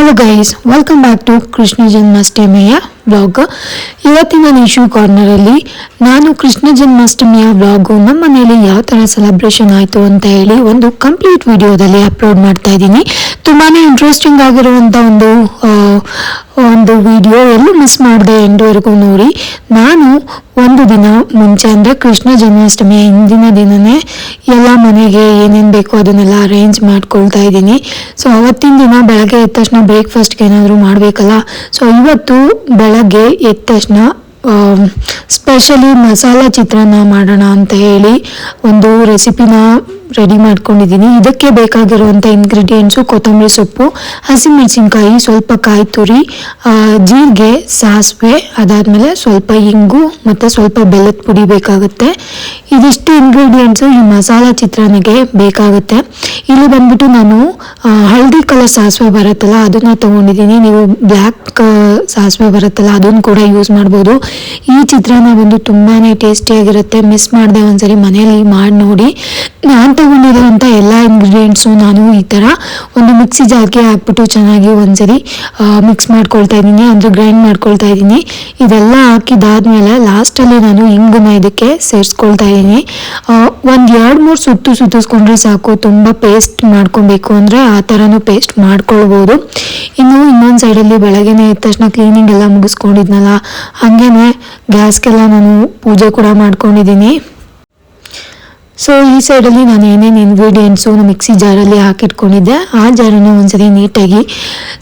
Hello guys welcome back to Krishna ಜನ್ಮಾಷ್ಟಮಿಯ blog ಇವತ್ತಿನ ನಿಶು ಕಾರ್ನರಲ್ಲಿ ನಾನು Krishna ಜನ್ಮಾಷ್ಟಮಿಯ blog ನಮ್ಮ ಮನೆಯಲ್ಲಿ ಯಾವ ಥರ ಸೆಲೆಬ್ರೇಷನ್ ಆಯಿತು ಅಂತ ಹೇಳಿ ಒಂದು ಕಂಪ್ಲೀಟ್ ವಿಡಿಯೋದಲ್ಲಿ ಅಪ್ಲೋಡ್ ಮಾಡ್ತಾ ಇದ್ದೀನಿ. ತುಂಬಾ ಇಂಟ್ರೆಸ್ಟಿಂಗ್ ಆಗಿರುವಂಥ ಒಂದು ಒಂದು ವಿಡಿಯೋ ಎಲ್ಲೂ ಮಿಸ್ ಮಾಡಿದೆ ಎಂಡುವರೆಗೂ ನೋಡಿ. ನಾನು ಒಂದು ದಿನ ಮುಂಚೆ ಅಂದರೆ ಕೃಷ್ಣ ಜನ್ಮಾಷ್ಟಮಿಯ ಹಿಂದಿನ ದಿನವೇ ಎಲ್ಲ ಮನೆಗೆ ಏನೇನು ಬೇಕೋ ಅದನ್ನೆಲ್ಲ ಅರೇಂಜ್ ಮಾಡ್ಕೊಳ್ತಾ ಇದ್ದೀನಿ. ಸೊ ಅವತ್ತಿನ ದಿನ ಬೆಳಗ್ಗೆ ಎದ್ದ ತಕ್ಷಣ ಬ್ರೇಕ್ಫಾಸ್ಟ್ಗೆ ಏನಾದರೂ ಮಾಡಬೇಕಲ್ಲ? ಸೊ ಇವತ್ತು ಬೆಳಗ್ಗೆ ಎದ್ದ ತಕ್ಷಣ ಸ್ಪೆಷಲಿ ಮಸಾಲ ಚಿತ್ರಾನ್ನ ಮಾಡೋಣ ಅಂತ ಹೇಳಿ ಒಂದು ರೆಸಿಪಿನ ರೆಡಿ ಮಾಡ್ಕೊಂಡಿದ್ದೀನಿ. ಇದಕ್ಕೆ ಬೇಕಾಗಿರುವಂಥ ಇಂಗ್ರೀಡಿಯೆಂಟ್ಸು ಕೊತ್ತಂಬರಿ ಸೊಪ್ಪು, ಹಸಿಮೆಣಸಿನ್ಕಾಯಿ, ಸ್ವಲ್ಪ ಕಾಯಿ ತುರಿ ಜೀರಿಗೆ, ಸಾಸಿವೆ, ಅದಾದಮೇಲೆ ಸ್ವಲ್ಪ ಇಂಗು ಮತ್ತು ಸ್ವಲ್ಪ ಬೆಲ್ಲದ ಪುಡಿ ಬೇಕಾಗುತ್ತೆ. ಇದಿಷ್ಟು ಇಂಗ್ರೀಡಿಯೆಂಟ್ಸು ಈ ಮಸಾಲ ಚಿತ್ರಾನ್ನಗೆ ಬೇಕಾಗುತ್ತೆ. ಇಲ್ಲಿ ಬಂದ್ಬಿಟ್ಟು ನಾನು ಹಳದಿ ಕಲರ್ ಸಾಸಿವೆ ಬರುತ್ತಲ್ಲ, ಅದನ್ನು ತೊಗೊಂಡಿದ್ದೀನಿ. ನೀವು ಬ್ಲ್ಯಾಕ್ ಸಾಸಿವೆ ಬರುತ್ತಲ್ಲ, ಅದನ್ನು ಕೂಡ ಯೂಸ್ ಮಾಡ್ಬೋದು. ಈ ಚಿತ್ರಾನ್ನ ಬಂದು ತುಂಬಾ ಟೇಸ್ಟಿಯಾಗಿರುತ್ತೆ. ಮಿಸ್ ಮಾಡಿದೆ ಒಂದ್ಸರಿ ಮನೆಯಲ್ಲಿ ಮಾಡಿ ನೋಡಿ. ನಾನು ತಗೊಂಡಿರೋಂಥ ಎಲ್ಲ ಇಂಗ್ರೀಡಿಯೆಂಟ್ಸು ನಾನು ಈ ಥರ ಒಂದು ಮಿಕ್ಸಿ ಜಾರ್ಗೆ ಹಾಕ್ಬಿಟ್ಟು ಚೆನ್ನಾಗಿ ಒಂದ್ಸರಿ ಮಿಕ್ಸ್ ಮಾಡ್ಕೊಳ್ತಾ ಇದ್ದೀನಿ, ಅಂದರೆ ಗ್ರೈಂಡ್ ಮಾಡ್ಕೊಳ್ತಾ ಇದ್ದೀನಿ. ಇದೆಲ್ಲ ಹಾಕಿದಾದ್ಮೇಲೆ ಲಾಸ್ಟಲ್ಲಿ ನಾನು ಇಂಗನ್ನ ಇದಕ್ಕೆ ಸೇರಿಸ್ಕೊಳ್ತಾ ಇದ್ದೀನಿ. ಒಂದು ಎರಡು ಮೂರು ಸುತ್ತು ಸುತ್ತಿಸ್ಕೊಂಡ್ರೆ ಸಾಕು, ತುಂಬ ಪೇಸ್ಟ್ ಮಾಡ್ಕೊಬೇಕು ಅಂದರೆ ಆ ಥರನೂ ಪೇಸ್ಟ್ ಮಾಡ್ಕೊಳ್ಬೋದು. ಇನ್ನು ಇನ್ನೊಂದು ಸೈಡಲ್ಲಿ ಬೆಳಗ್ಗೆನೇ ಎದ್ದ ತಕ್ಷಣ ಕ್ಲೀನಿಂಗ್ ಎಲ್ಲ ಮುಗಿಸ್ಕೊಂಡಿದ್ನಲ್ಲ, ಹಾಗೇನೆ ಗ್ಯಾಸ್ಗೆಲ್ಲ ನಾನು ಪೂಜೆ ಕೂಡ ಮಾಡ್ಕೊಂಡಿದ್ದೀನಿ. ಸೊ ಈ ಸೈಡಲ್ಲಿ ನಾನು ಏನೇನು ಇಂಗ್ರೀಡಿಯೆಂಟ್ಸು ಮಿಕ್ಸಿ ಜಾರಲ್ಲಿ ಹಾಕಿಟ್ಕೊಂಡಿದ್ದೆ. ಆ ಜಾರನ್ನು ಒಂದ್ಸರಿ ನೀಟಾಗಿ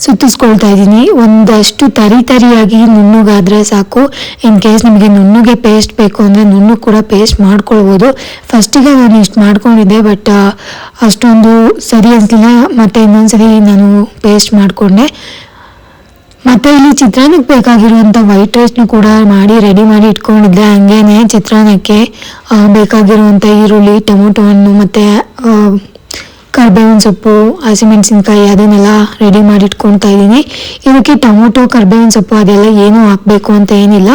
ಸುತ್ತಿಸ್ಕೊಳ್ತಾ ಇದ್ದೀನಿ. ಒಂದಷ್ಟು ತರಿ ತರಿಯಾಗಿ ನುಣ್ಣಗಾದರೆ ಸಾಕು. ಇನ್ ಕೇಸ್ ನಿಮಗೆ ನುಣ್ಣುಗೆ ಪೇಸ್ಟ್ ಬೇಕು ಅಂದರೆ ನುಣ್ಣು ಕೂಡ ಪೇಸ್ಟ್ ಮಾಡ್ಕೊಳ್ಬೋದು. ಫಸ್ಟಿಗೆ ನಾನು ಇಷ್ಟು ಮಾಡ್ಕೊಂಡಿದ್ದೆ ಬಟ್ ಅಷ್ಟೊಂದು ಸರಿ ಅನಿಸ್ಲಿಲ್ಲ ಮತ್ತು ಇನ್ನೊಂದ್ಸರಿ ನಾನು ಪೇಸ್ಟ್ ಮಾಡಿಕೊಂಡೆ. ಮತ್ತೆ ಇಲ್ಲಿ ಚಿತ್ರಾನ್ನಕ್ಕೆ ಬೇಕಾಗಿರುವಂಥ ವೈಟ್ ರೈಸ್ನು ಕೂಡ ಮಾಡಿ ರೆಡಿ ಮಾಡಿ ಇಟ್ಕೊಂಡಿದ್ದೆ ಹಂಗೇನೆ ಚಿತ್ರಾನ್ನಕ್ಕೆ ಬೇಕಾಗಿರುವಂತ ಬೇಕಾಗಿರುವಂಥ ಈರುಳ್ಳಿ, ಟೊಮೊಟೊ ಹಣ್ಣು ಮತ್ತು ಕರ್ಬೇವಿನ ಸೊಪ್ಪು, ಹಸಿಮೆಣಸಿನ್ಕಾಯಿ ಅದನ್ನೆಲ್ಲ ರೆಡಿ ಮಾಡಿ ಇಟ್ಕೊಳ್ತಾ ಇದ್ದೀನಿ. ಇದಕ್ಕೆ ಟೊಮೊಟೊ, ಕರ್ಬೇವಿನ ಸೊಪ್ಪು ಅದೆಲ್ಲ ಏನೂ ಹಾಕ್ಬೇಕು ಅಂತ ಏನಿಲ್ಲ.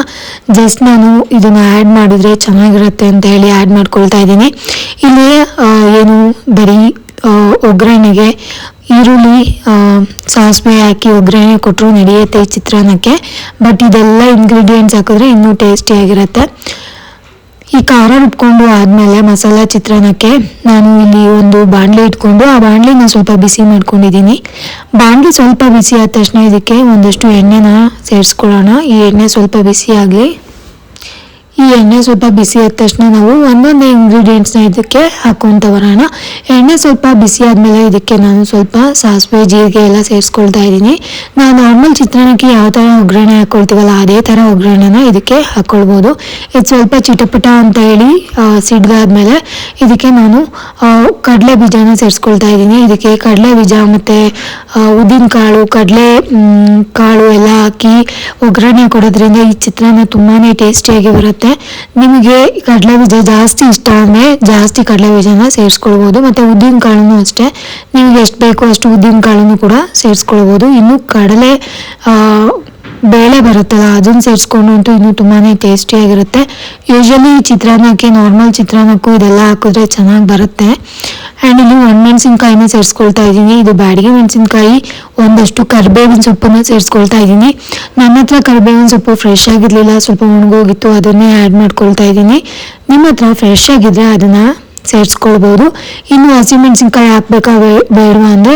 ಜಸ್ಟ್ ನಾನು ಇದನ್ನು ಆ್ಯಡ್ ಮಾಡಿದ್ರೆ ಚೆನ್ನಾಗಿರುತ್ತೆ ಅಂತ ಹೇಳಿ ಆ್ಯಡ್ ಮಾಡ್ಕೊಳ್ತಾ ಇದ್ದೀನಿ. ಇಲ್ಲಿ ಏನು ಬರೀ ಒಗ್ಗರಣೆಗೆ ಈರುಳ್ಳಿ ಸಾಸಿವೆ ಹಾಕಿ ಒಗ್ಗರಣೆ ಕೊಟ್ಟರು ನಡೆಯುತ್ತೆ ಈ ಚಿತ್ರಾನ್ನಕ್ಕೆ. ಬಟ್ ಇದೆಲ್ಲ ಇಂಗ್ರೀಡಿಯೆಂಟ್ಸ್ ಹಾಕಿದ್ರೆ ಇನ್ನೂ ಟೇಸ್ಟಿಯಾಗಿರುತ್ತೆ ಈ ಖಾರ ರುಬ್ಕೊಂಡು ಆದಮೇಲೆ ಮಸಾಲ ಚಿತ್ರಾನ್ನಕ್ಕೆ ನಾನು ಇಲ್ಲಿ ಒಂದು ಬಾಣಲೆ ಇಟ್ಕೊಂಡು ಆ ಬಾಣಲಿನ ಸ್ವಲ್ಪ ಬಿಸಿ ಮಾಡ್ಕೊಂಡಿದ್ದೀನಿ. ಬಾಣಲೆ ಸ್ವಲ್ಪ ಬಿಸಿ ಆದ ತಕ್ಷಣ ಇದಕ್ಕೆ ಒಂದಷ್ಟು ಎಣ್ಣೆನ ಸೇರಿಸ್ಕೊಳ್ಳೋಣ. ಈ ಎಣ್ಣೆ ಸ್ವಲ್ಪ ಬಿಸಿ ಈ ಎಣ್ಣೆ ಸ್ವಲ್ಪ ಬಿಸಿ ಆದ ತಕ್ಷಣ ನಾವು ಒಂದೊಂದೇ ಇಂಗ್ರೀಡಿಯೆಂಟ್ಸ್ನ ಇದಕ್ಕೆ ಹಾಕ್ಕೊಂತ ಬರೋಣ ಎಣ್ಣೆ ಸ್ವಲ್ಪ ಬಿಸಿ ಆದಮೇಲೆ ಇದಕ್ಕೆ ನಾನು ಸ್ವಲ್ಪ ಸಾಸಿವೆ, ಜೀರಿಗೆ ಎಲ್ಲ ಸೇರಿಸ್ಕೊಳ್ತಾ ಇದ್ದೀನಿ. ನಾವು ನಾರ್ಮಲ್ ಚಿತ್ರಾನ್ನಕ್ಕೆ ಯಾವ ಥರ ಒಗ್ಗರಣೆ ಹಾಕ್ಕೊಳ್ತೀವಲ್ಲ ಅದೇ ಥರ ಒಗ್ಗರಣೆನ ಇದಕ್ಕೆ ಹಾಕ್ಕೊಳ್ಬೋದು ಇದು ಸ್ವಲ್ಪ ಚಿಟಪಟ ಅಂತ ಹೇಳಿ ಸಿಡ್ದಾದ್ಮೇಲೆ ಇದಕ್ಕೆ ನಾನು ಕಡಲೆ ಬೀಜನ ಸೇರಿಸ್ಕೊಳ್ತಾ ಇದ್ದೀನಿ. ಇದಕ್ಕೆ ಕಡಲೆ ಬೀಜ ಮತ್ತು ಉದ್ದಿನ ಕಾಳು, ಕಡಲೆ ಕಾಳು ಎಲ್ಲ ಹಾಕಿ ಒಗ್ಗರಣೆ ಕೊಡೋದ್ರಿಂದ ಈ ಚಿತ್ರಾನ್ನ ತುಂಬಾ ಟೇಸ್ಟಿಯಾಗಿ ಬರುತ್ತೆ. ನಿಮಗೆ ಕಡಲೆ ಬೀಜ ಜಾಸ್ತಿ ಇಷ್ಟ ಅಂದರೆ ಜಾಸ್ತಿ ಕಡಲೆ ಬೀಜನ ಸೇರಿಸ್ಕೊಳ್ಬೋದು. ಮತ್ತು ಉದ್ದಿನ ಕಾಳನ್ನು ಅಷ್ಟೇ. ನಿಮಗೆ ಎಷ್ಟು ಬೇಕೋ ಅಷ್ಟು ಉದ್ದಿನ ಕಾಳನ್ನು ಕೂಡ ಸೇರಿಸ್ಕೊಳ್ಬೋದು. ಇನ್ನು ಕಡಲೆ ಬೇಳೆ ಬರುತ್ತಲ್ಲ, ಅದನ್ನ ಸೇರಿಸ್ಕೊಂಡು ಅಂತೂ ಇನ್ನೂ ತುಂಬಾ ಟೇಸ್ಟಿಯಾಗಿರುತ್ತೆ ಯೂಶಲಿ ಚಿತ್ರಾನ್ನಕ್ಕೆ ನಾರ್ಮಲ್ ಚಿತ್ರಾನ್ನಕ್ಕೂ ಇದೆಲ್ಲ ಹಾಕಿದ್ರೆ ಚೆನ್ನಾಗಿ ಬರುತ್ತೆ. ಆ್ಯಂಡ್ ಇಲ್ಲಿ ಒಣಮೆಣಸಿನ್ಕಾಯಿನ ಸೇರಿಸ್ಕೊಳ್ತಾ ಇದ್ದೀನಿ. ಇದು ಬ್ಯಾಡಿಗೆ ಮೆಣಸಿನ್ಕಾಯಿ, ಒಂದಷ್ಟು ಕರಿಬೇವಿನ ಸೊಪ್ಪನ್ನು ಸೇರಿಸ್ಕೊಳ್ತಾ ಇದ್ದೀನಿ. ನನ್ನ ಹತ್ರ ಕರಿಬೇವಿನ ಸೊಪ್ಪು ಫ್ರೆಶ್ ಆಗಿರಲಿಲ್ಲ, ಸ್ವಲ್ಪ ಒಣಗೋಗಿತ್ತು, ಅದನ್ನೇ ಆ್ಯಡ್ ಮಾಡ್ಕೊಳ್ತಾ ಇದ್ದೀನಿ. ನಿಮ್ಮ ಹತ್ರ ಫ್ರೆಶ್ ಆಗಿದ್ರೆ ಅದನ್ನು ಸೇರಿಸ್ಕೊಳ್ಬೋದು. ಇನ್ನು ಹಸಿಮೆಣಸಿನ್ಕಾಯಿ ಹಾಕ್ಬೇಕಾ ಬೇಡವಾ ಅಂದರೆ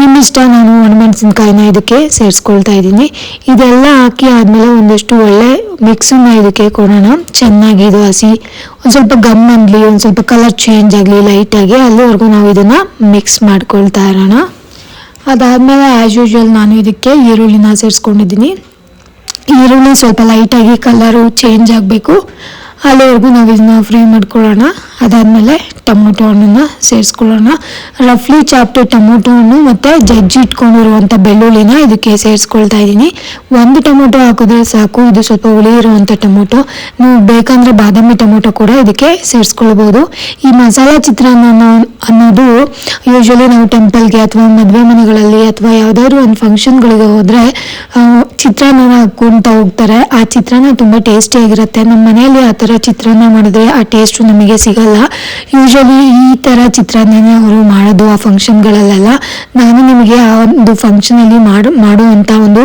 ನಿಮ್ಮ ಇಷ್ಟ, ನಾನು ಒಣಮೆಣಸಿನ್ಕಾಯಿನ ಇದಕ್ಕೆ ಸೇರಿಸ್ಕೊಳ್ತಾ ಇದ್ದೀನಿ. ಇದೆಲ್ಲ ಹಾಕಿ ಆದಮೇಲೆ ಒಂದಷ್ಟು ಒಳ್ಳೆ ಮಿಕ್ಸನ್ನ ಇದಕ್ಕೆ ಕೊಡೋಣ. ಚೆನ್ನಾಗಿ ಇದು ಹಸಿ, ಒಂದು ಸ್ವಲ್ಪ ಗಮ್ ಅನ್ನಲಿ ಒಂದು ಸ್ವಲ್ಪ ಕಲರ್ ಚೇಂಜ್ ಆಗಲಿ ಲೈಟಾಗಿ ಅಲ್ಲಿವರೆಗೂ ನಾವು ಇದನ್ನು ಮಿಕ್ಸ್ ಮಾಡ್ಕೊಳ್ತಾ ಇರೋಣ. ಅದಾದಮೇಲೆ ಆ್ಯಸ್ ಯೂಶ್ವಲ್ ನಾನು ಇದಕ್ಕೆ ಈರುಳ್ಳಿನ ಸೇರಿಸ್ಕೊಂಡಿದ್ದೀನಿ. ಈರುಳ್ಳಿ ಸ್ವಲ್ಪ ಲೈಟಾಗಿ ಕಲರು ಚೇಂಜ್ ಆಗಬೇಕು. ಅಲ್ಲಿವರೆಗೂ ನಾವು ಇದನ್ನ ಫ್ರೈ ಮಾಡ್ಕೊಳ್ಳೋಣ. ಅದಾದಮೇಲೆ ಟೊಮೊಟೊ ಹಣ್ಣನ್ನು ಸೇರಿಸ್ಕೊಳ್ಳೋಣ. ರಫ್ಲಿ ಚಾಪ್ಟು ಟೊಮೊಟೊ ಹಣ್ಣು ಮತ್ತು ಜಜ್ಜಿ ಇಟ್ಕೊಂಡಿರುವಂಥ ಬೆಳ್ಳುಳ್ಳಿನ ಇದಕ್ಕೆ ಸೇರಿಸ್ಕೊಳ್ತಾ ಇದ್ದೀನಿ. ಒಂದು ಟೊಮೊಟೊ ಹಾಕಿದ್ರೆ ಸಾಕು, ಇದು ಸ್ವಲ್ಪ ಉಳಿ ಇರುವಂಥ ಟೊಮೊಟೊ. ನೀವು ಬೇಕಂದರೆ ಬಾದಾಮಿ ಟೊಮೊಟೊ ಕೂಡ ಇದಕ್ಕೆ ಸೇರಿಸ್ಕೊಳ್ಬೋದು. ಈ ಮಸಾಲ ಚಿತ್ರಾನ್ನ ಅನ್ನೋ- ಅನ್ನೋದು ಯೂಶ್ವಲಿ ನಾವು ಟೆಂಪಲ್ಗೆ ಅಥವಾ ಮದುವೆ ಮನೆಗಳಲ್ಲಿ ಅಥವಾ ಯಾವುದಾದ್ರು ಒಂದು ಫಂಕ್ಷನ್ಗಳಿಗೆ ಹೋದರೆ ಚಿತ್ರಾನ್ನ ಹಾಕ್ಕೊಳ್ತಾ ಹೋಗ್ತಾರೆ. ಆ ಚಿತ್ರಾನ್ನ ತುಂಬ ಟೇಸ್ಟಿಯಾಗಿರುತ್ತೆ ನಮ್ಮ ಮನೆಯಲ್ಲಿ ಆ ಥರ ಚಿತ್ರಾನ್ನ ಮಾಡಿದ್ರೆ ಆ ಟೇಸ್ಟು ನಮಗೆ ಸಿಗಲ್ಲ. ಯೂಶಲಿ ಈ ಥರ ಚಿತ್ರಾನ್ನನೇ ಅವರು ಮಾಡೋದು ಆ ಫಂಕ್ಷನ್ಗಳಲ್ಲೆಲ್ಲ ನಾನು ನಿಮಗೆ ಆ ಒಂದು ಫಂಕ್ಷನಲ್ಲಿ ಮಾಡು ಮಾಡುವಂಥ ಒಂದು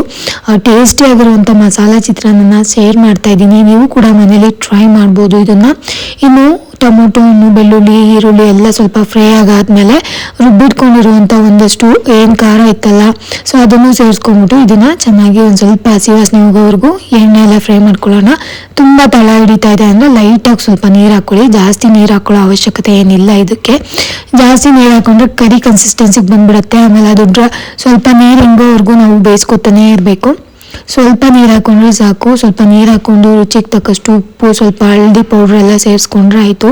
ಟೇಸ್ಟಿ ಆಗಿರುವಂಥ ಮಸಾಲ ಚಿತ್ರಾನ್ನ ಶೇರ್ ಮಾಡ್ತಾ ಇದ್ದೀನಿ. ನೀವು ಕೂಡ ಮನೇಲಿ ಟ್ರೈ ಮಾಡ್ಬೋದು ಇದನ್ನು. ಇನ್ನು ಟೊಮೊಟೊ ಹಣ್ಣು ಬೆಳ್ಳುಳ್ಳಿ, ಈರುಳ್ಳಿ ಎಲ್ಲ ಸ್ವಲ್ಪ ಫ್ರೈ ಆಗಾದ್ಮೇಲೆ ರುಬ್ಬಿಟ್ಕೊಂಡಿರುವಂತ ಒಂದಷ್ಟು ಏನು ಖಾರ ಇತ್ತಲ್ಲ ಸೊ ಅದನ್ನು ಸೇರಿಸ್ಕೊಂಡ್ಬಿಟ್ಟು ಇದನ್ನು ಚೆನ್ನಾಗಿ ಒಂದು ಸ್ವಲ್ಪ ಹಸಿ ವಾಸನೆ ಹೋಗೋವರೆಗೂ ಎಣ್ಣೆ ಎಲ್ಲ ಫ್ರೈ ಮಾಡ್ಕೊಳ್ಳೋಣ. ತುಂಬ ತಳ ಹಿಡಿತಾ ಇದೆ ಅಂದರೆ ಲೈಟಾಗಿ ಸ್ವಲ್ಪ ನೀರು ಹಾಕ್ಕೊಳ್ಳಿ ಜಾಸ್ತಿ ನೀರು ಹಾಕೊಳ್ಳೋ ಅವಶ್ಯಕತೆ ಏನಿಲ್ಲ ಇದಕ್ಕೆ. ಜಾಸ್ತಿ ನೀರು ಹಾಕೊಂಡ್ರೆ ಕರಿ ಕನ್ಸಿಸ್ಟೆನ್ಸಿಗೆ ಬಂದ್ಬಿಡುತ್ತೆ. ಆಮೇಲೆ ಅದುಡ್ರ ಸ್ವಲ್ಪ ನೀರು ಹಿಂಗೋವರೆಗೂ ನಾವು ಬೇಯಿಸ್ಕೊತಾನೆ ಇರಬೇಕು. ಸ್ವಲ್ಪ ನೀರು ಹಾಕೊಂಡ್ರೆ ಸಾಕು, ಸ್ವಲ್ಪ ನೀರು ಹಾಕೊಂಡು ರುಚಿಗೆ ತಕ್ಕಷ್ಟು ಉಪ್ಪು, ಸ್ವಲ್ಪ ಹಳದಿ ಪೌಡ್ರ್ ಎಲ್ಲ ಸೇರಿಸ್ಕೊಂಡ್ರೆ ಆಯಿತು.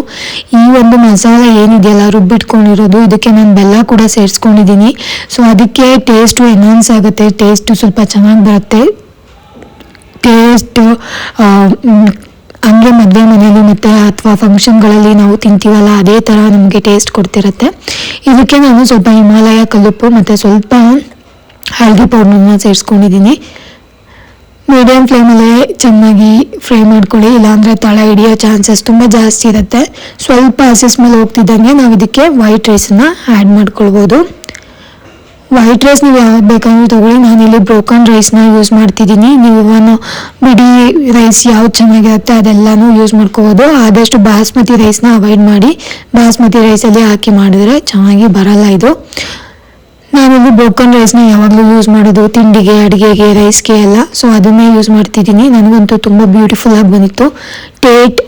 ಈ ಒಂದು ಮಸಾಲ ಏನಿದೆಯಲ್ಲ, ರುಬ್ಬಿಟ್ಕೊಂಡಿರೋದು, ಇದಕ್ಕೆ ನಾನು ಬೆಲ್ಲ ಕೂಡ ಸೇರಿಸ್ಕೊಂಡಿದ್ದೀನಿ ಸೊ ಅದಕ್ಕೆ ಟೇಸ್ಟು ಎನ್ಹಾನ್ಸ್ ಆಗುತ್ತೆ ಟೇಸ್ಟು ಸ್ವಲ್ಪ ಚೆನ್ನಾಗಿ ಬರುತ್ತೆ. ಟೇಸ್ಟ್ ಹಂಗೆ ಮದುವೆ ಮನೆಯಲ್ಲಿ ಮತ್ತು ಅಥವಾ ಫಂಕ್ಷನ್ಗಳಲ್ಲಿ ನಾವು ತಿಂತೀವಲ್ಲ, ಅದೇ ಥರ ನಮಗೆ ಟೇಸ್ಟ್ ಕೊಡ್ತಿರುತ್ತೆ. ಇದಕ್ಕೆ ನಾನು ಸ್ವಲ್ಪ ಹಿಮಾಲಯ ಕಲ್ಲುಪ್ಪು ಮತ್ತು ಸ್ವಲ್ಪ ಹಳದಿ ಪೌಡ್ರನ್ನ ಸೇರಿಸ್ಕೊಂಡಿದ್ದೀನಿ ಮೀಡಿಯಮ್ ಫ್ಲೇಮಲ್ಲೇ ಚೆನ್ನಾಗಿ ಫ್ರೈ ಮಾಡ್ಕೊಳ್ಳಿ, ಇಲ್ಲಾಂದರೆ ತಳ ಹಿಡಿಯೋ ಚಾನ್ಸಸ್ ತುಂಬ ಜಾಸ್ತಿ ಇರುತ್ತೆ. ಸ್ವಲ್ಪ ಹಸಿ ಮೇಲೆ ಹೋಗ್ತಿದ್ದಂಗೆ ನಾವು ಇದಕ್ಕೆ ವೈಟ್ ರೈಸನ್ನು ಆ್ಯಡ್ ಮಾಡ್ಕೊಳ್ಬೋದು. ವೈಟ್ ರೈಸ್ ನೀವು ಯಾವ್ದು ಬೇಕಾದ್ರೂ ತೊಗೊಳ್ಳಿ, ನಾನಿಲ್ಲಿ ಬ್ರೋಕನ್ ರೈಸ್ನ ಯೂಸ್ ಮಾಡ್ತಿದ್ದೀನಿ. ನೀವು ಇವನು ಬಿಡಿ ರೈಸ್ ಯಾವ್ದು ಚೆನ್ನಾಗಿರುತ್ತೆ ಅದೆಲ್ಲನೂ ಯೂಸ್ ಮಾಡ್ಕೋಬೋದು ಆದಷ್ಟು ಬಾಸ್ಮತಿ ರೈಸ್ನ ಅವಾಯ್ಡ್ ಮಾಡಿ, ಬಾಸ್ಮತಿ ರೈಸಲ್ಲಿ ಹಾಕಿ ಮಾಡಿದ್ರೆ ಚೆನ್ನಾಗಿ ಬರಲ್ಲ ಇದು. ನಾನಿಲ್ಲಿ ಬ್ರೋಕನ್ ರೈಸ್ನ ಯಾವಾಗಲೂ ಯೂಸ್ ಮಾಡೋದು. ತಿಂಡಿಗೆ, ಅಡುಗೆಗೆ ರೈಸ್ಗೆ ಎಲ್ಲ. ಸೊ ಅದನ್ನೇ ಯೂಸ್ ಮಾಡ್ತಿದ್ದೀನಿ. ನನಗಂತೂ ತುಂಬ ಬ್ಯೂಟಿಫುಲ್ ಆಗಿ ಬಂದಿತ್ತು. ಟೇಟ್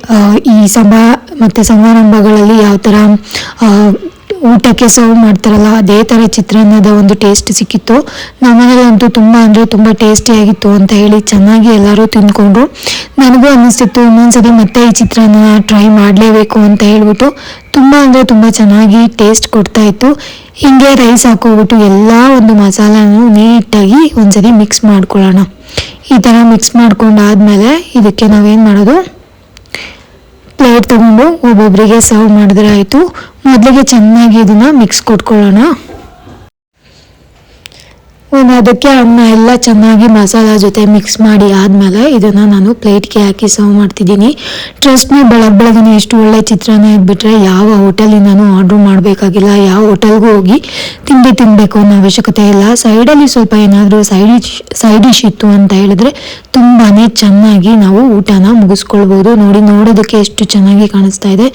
ಈ ಸಭಾ ಮತ್ತು ಸಮಾರಂಭಗಳಲ್ಲಿ ಯಾವ ಥರ ಊಟಕ್ಕೆ ಸರ್ವ್ ಮಾಡ್ತಾರಲ್ಲ, ಅದೇ ಥರ ಚಿತ್ರಾನ್ನದ ಒಂದು ಟೇಸ್ಟ್ ಸಿಕ್ಕಿತ್ತು. ನಮ್ಮನೇಲಂತೂ ತುಂಬ ಅಂದರೆ ತುಂಬ ಟೇಸ್ಟಿಯಾಗಿತ್ತು ಅಂತ ಹೇಳಿ ಚೆನ್ನಾಗಿ ಎಲ್ಲರೂ ತಿಂದ್ಕೊಂಡ್ರು. ನನಗೂ ಅನ್ನಿಸ್ತಿತ್ತು, ಇನ್ನೊಂದ್ಸತಿ ಮತ್ತೆ ಈ ಚಿತ್ರಾನ್ನ ಟ್ರೈ ಮಾಡಲೇಬೇಕು ಅಂತ ಹೇಳ್ಬಿಟ್ಟು ತುಂಬ ಅಂದರೆ ತುಂಬ ಚೆನ್ನಾಗಿ ಟೇಸ್ಟ್ ಕೊಡ್ತಾ ಇತ್ತು. ಹಿಂಗೆ ರೈಸ್ ಹಾಕೋಬಿಟ್ಟು ಎಲ್ಲ ಒಂದು ಮಸಾಲಾನು ನೀಟಾಗಿ ಒಂದ್ಸರಿ ಮಿಕ್ಸ್ ಮಾಡ್ಕೊಳ್ಳೋಣ. ಈ ಥರ ಮಿಕ್ಸ್ ಮಾಡ್ಕೊಂಡಾದ್ಮೇಲೆ ಇದಕ್ಕೆ ನಾವೇನು ಮಾಡೋದು? ಪ್ಲೇಟ್ ತಗೊಂಡು ಒಬ್ಬೊಬ್ಬರಿಗೆ ಸರ್ವ್ ಮಾಡಿದ್ರೆ ಆಯಿತು. ಮೊದಲಿಗೆ ಚೆನ್ನಾಗಿ ಇದನ್ನು ಮಿಕ್ಸ್ ಕೊಟ್ಕೊಳ್ಳೋಣ. ಅದಕ್ಕೆ ಅನ್ನ ಎಲ್ಲ ಚೆನ್ನಾಗಿ ಮಸಾಲ ಜೊತೆ ಮಿಕ್ಸ್ ಮಾಡಿ ಆದಮೇಲೆ ಇದನ್ನು ನಾನು ಪ್ಲೇಟ್ಗೆ ಹಾಕಿ ಸರ್ವ್ ಮಾಡ್ತಿದ್ದೀನಿ. ಟ್ರಸ್ಟ್ ಮೀ ಬೆಳಗ್ಗೆ ಬೆಳಗ್ಗೆ ಎಷ್ಟು ಒಳ್ಳೆ ಚಿತ್ರಾನ್ನ ಇದ್ಬಿಟ್ರೆ ಯಾವ ಹೋಟೆಲಿಂದನೂ ಆರ್ಡ್ರ್ ಮಾಡಬೇಕಾಗಿಲ್ಲ. ಯಾವ ಹೋಟೆಲ್ಗೂ ಹೋಗಿ ತಿಂಡಿ ತಿನ್ನಬೇಕು ಅನ್ನೋ ಅವಶ್ಯಕತೆ ಇಲ್ಲ. ಸೈಡಲ್ಲಿ ಸ್ವಲ್ಪ ಏನಾದರೂ ಸೈಡ್ ಸೈಡ್ ಡಿಶ್ ಇತ್ತು ಅಂತ ಹೇಳಿದ್ರೆ ತುಂಬಾ ಚೆನ್ನಾಗಿ ನಾವು ಊಟನ ಮುಗಿಸ್ಕೊಳ್ಬೋದು. ನೋಡಿ, ನೋಡೋದಕ್ಕೆ ಎಷ್ಟು ಚೆನ್ನಾಗಿ ಕಾಣಿಸ್ತಾ ಇದೆ.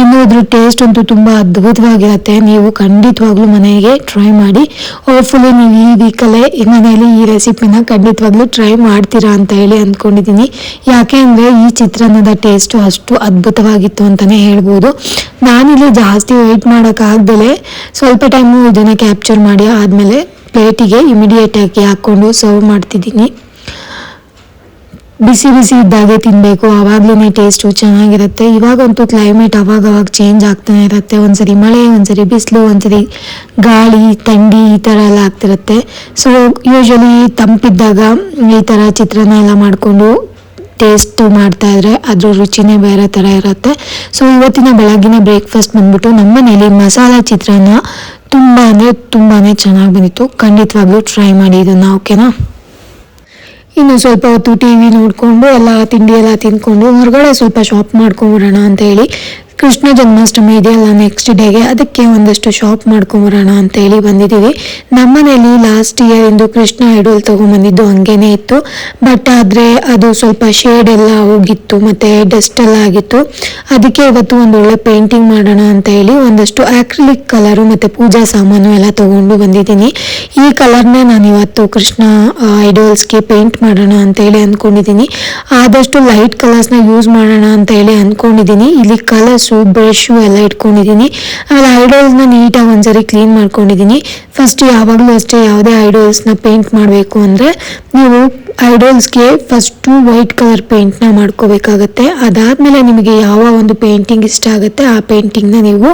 ಇನ್ನು ಅದ್ರ ಟೇಸ್ಟ್ ಅಂತೂ ತುಂಬ ಅದ್ಭುತವಾಗಿರುತ್ತೆ. ನೀವು ಖಂಡಿತವಾಗ್ಲೂ ಮನೆಗೆ ಟ್ರೈ ಮಾಡಿ. ಹೋಪ್ಫುಲಿ ನೀವು ಈ ವೀಕಲ್ಲೇ ಮನೆಯಲ್ಲಿ ಈ ರೆಸಿಪಿನ ಖಂಡಿತವಾಗ್ಲೂ ಟ್ರೈ ಮಾಡ್ತೀರಾ ಅಂತ ಹೇಳಿ ಅಂದ್ಕೊಂಡಿದ್ದೀನಿ. ಯಾಕೆ ಅಂದರೆ ಈ ಚಿತ್ರಾನ್ನದ ಟೇಸ್ಟು ಅಷ್ಟು ಅದ್ಭುತವಾಗಿತ್ತು ಅಂತಲೇ ಹೇಳ್ಬೋದು. ನಾನಿಲ್ಲಿ ಜಾಸ್ತಿ ವೆಯ್ಟ್ ಮಾಡೋಕ್ಕಾಗ್ದಲೇ ಸ್ವಲ್ಪ ಟೈಮು ಇದನ್ನು ಕ್ಯಾಪ್ಚರ್ ಮಾಡಿ ಆದಮೇಲೆ ಪ್ಲೇಟಿಗೆ ಇಮಿಡಿಯೇಟಾಗಿ ಹಾಕ್ಕೊಂಡು ಸರ್ವ್ ಮಾಡ್ತಿದ್ದೀನಿ. ಬಿಸಿ ಬಿಸಿ ಇದ್ದಾಗೆ ತಿನ್ನಬೇಕು ಆವಾಗ್ಲೇ ಟೇಸ್ಟು ಚೆನ್ನಾಗಿರುತ್ತೆ. ಇವಾಗಂತೂ ಕ್ಲೈಮೇಟ್ ಅವಾಗ ಅವಾಗ ಚೇಂಜ್ ಆಗ್ತಾನೆ ಇರುತ್ತೆ. ಒಂದ್ಸರಿ ಮಳೆ, ಒಂದ್ಸರಿ ಬಿಸಿಲು, ಒಂದ್ಸರಿ ಗಾಳಿ, ಥಂಡಿ ಈ ಥರ ಎಲ್ಲ ಆಗ್ತಿರುತ್ತೆ. ಸೊ ಯೂಶ್ವಲಿ ತಂಪಿದ್ದಾಗ ಈ ಥರ ಚಿತ್ರಾನ್ನ ಎಲ್ಲ ಮಾಡಿಕೊಂಡು ಟೇಸ್ಟ್ ಮಾಡ್ತಾ ಇದ್ರೆ ಅದ್ರ ರುಚಿನೇ ಬೇರೆ ಥರ ಇರುತ್ತೆ. ಸೊ ಇವತ್ತಿನ ಬೆಳಗಿನ ಬ್ರೇಕ್ಫಾಸ್ಟ್ ಬಂದ್ಬಿಟ್ಟು ನಮ್ಮ ಮನೇಲಿ ಮಸಾಲ ಚಿತ್ರಾನ್ನ ತುಂಬ ಅಂದರೆ ತುಂಬಾ ಚೆನ್ನಾಗಿ ಬಂದಿತ್ತು. ಖಂಡಿತವಾಗ್ಲೂ ಟ್ರೈ ಮಾಡಿ ಇದನ್ನು ಓಕೆನಾ ಇನ್ನು ಸ್ವಲ್ಪ ಹೊತ್ತು ಟಿ ವಿ ನೋಡಿಕೊಂಡು, ಎಲ್ಲ ತಿಂಡಿ ಎಲ್ಲ ತಿಂದ್ಕೊಂಡು ಹೊರಗಡೆ ಸ್ವಲ್ಪ ಶಾಪ್ ಮಾಡ್ಕೊಂಬರೋಣ ಅಂತ ಹೇಳಿ ಕೃಷ್ಣ ಜನ್ಮಾಷ್ಟಮಿ ಇದೆಯಲ್ಲ ನೆಕ್ಸ್ಟ್ ಡೇಗೆ ಅದಕ್ಕೆ ಒಂದಷ್ಟು ಶಾಪ್ ಮಾಡ್ಕೊಂಬರೋಣ ಅಂತ ಹೇಳಿ ಬಂದಿದ್ದೀವಿ. ನಮ್ಮನೇಲಿ ಲಾಸ್ಟ್ ಇಯರ್ ಇಂದು ಕೃಷ್ಣ ಐಡೋಲ್ ತೊಗೊಂಬಂದಿದ್ದು ಹಂಗೇನೆ ಇತ್ತು. ಬಟ್ ಆದರೆ ಅದು ಸ್ವಲ್ಪ ಶೇಡ್ ಎಲ್ಲ ಹೋಗಿತ್ತು, ಮತ್ತು ಡಸ್ಟ್ ಎಲ್ಲ ಆಗಿತ್ತು. ಅದಕ್ಕೆ ಇವತ್ತು ಒಂದು ಒಳ್ಳೆ ಪೇಂಟಿಂಗ್ ಮಾಡೋಣ ಅಂತ ಹೇಳಿ ಒಂದಷ್ಟು ಆಕ್ರಿಲಿಕ್ ಕಲರು ಮತ್ತು ಪೂಜಾ ಸಾಮಾನು ಎಲ್ಲ ತೊಗೊಂಡು ಬಂದಿದ್ದೀನಿ. ಈ ಕಲರ್ನೇ ನಾನು ಇವತ್ತು ಕೃಷ್ಣ ಐಡೋಲ್ಸ್ಗೆ ಪೇಂಟ್ ಮಾಡೋಣ ಅಂತ ಹೇಳಿ ಅಂದ್ಕೊಂಡಿದ್ದೀನಿ. ಆದಷ್ಟು ಲೈಟ್ ಕಲರ್ಸ್ನ ಯೂಸ್ ಮಾಡೋಣ ಅಂತ ಹೇಳಿ ಅಂದ್ಕೊಂಡಿದ್ದೀನಿ. ಇಲ್ಲಿ ಕಲರ್ಸು ಬ್ರಷು ಎಲ್ಲ ಇಟ್ಕೊಂಡಿದ್ದೀನಿ. ಆಮೇಲೆ ಐಡೋಲ್ಸ್ನ ನೀಟಾಗಿ ಒಂದ್ಸರಿ ಕ್ಲೀನ್ ಮಾಡ್ಕೊಂಡಿದ್ದೀನಿ. ಫಸ್ಟ್ ಯಾವಾಗಲೂ ಅಷ್ಟೇ ಯಾವುದೇ ಐಡೋಲ್ಸ್ನ ಪೇಂಟ್ ಮಾಡಬೇಕು ಅಂದರೆ ನೀವು ಐಡೋಲ್ಸ್ಗೆ ಫಸ್ಟು ವೈಟ್ ಕಲರ್ ಪೇಂಟ್ನ ಮಾಡ್ಕೋಬೇಕಾಗತ್ತೆ. ಅದಾದಮೇಲೆ ನಿಮಗೆ ಯಾವ ಒಂದು ಪೇಂಟಿಂಗ್ ಇಷ್ಟ ಆಗುತ್ತೆ ಆ ಪೇಂಟಿಂಗ್ನ ನೀವು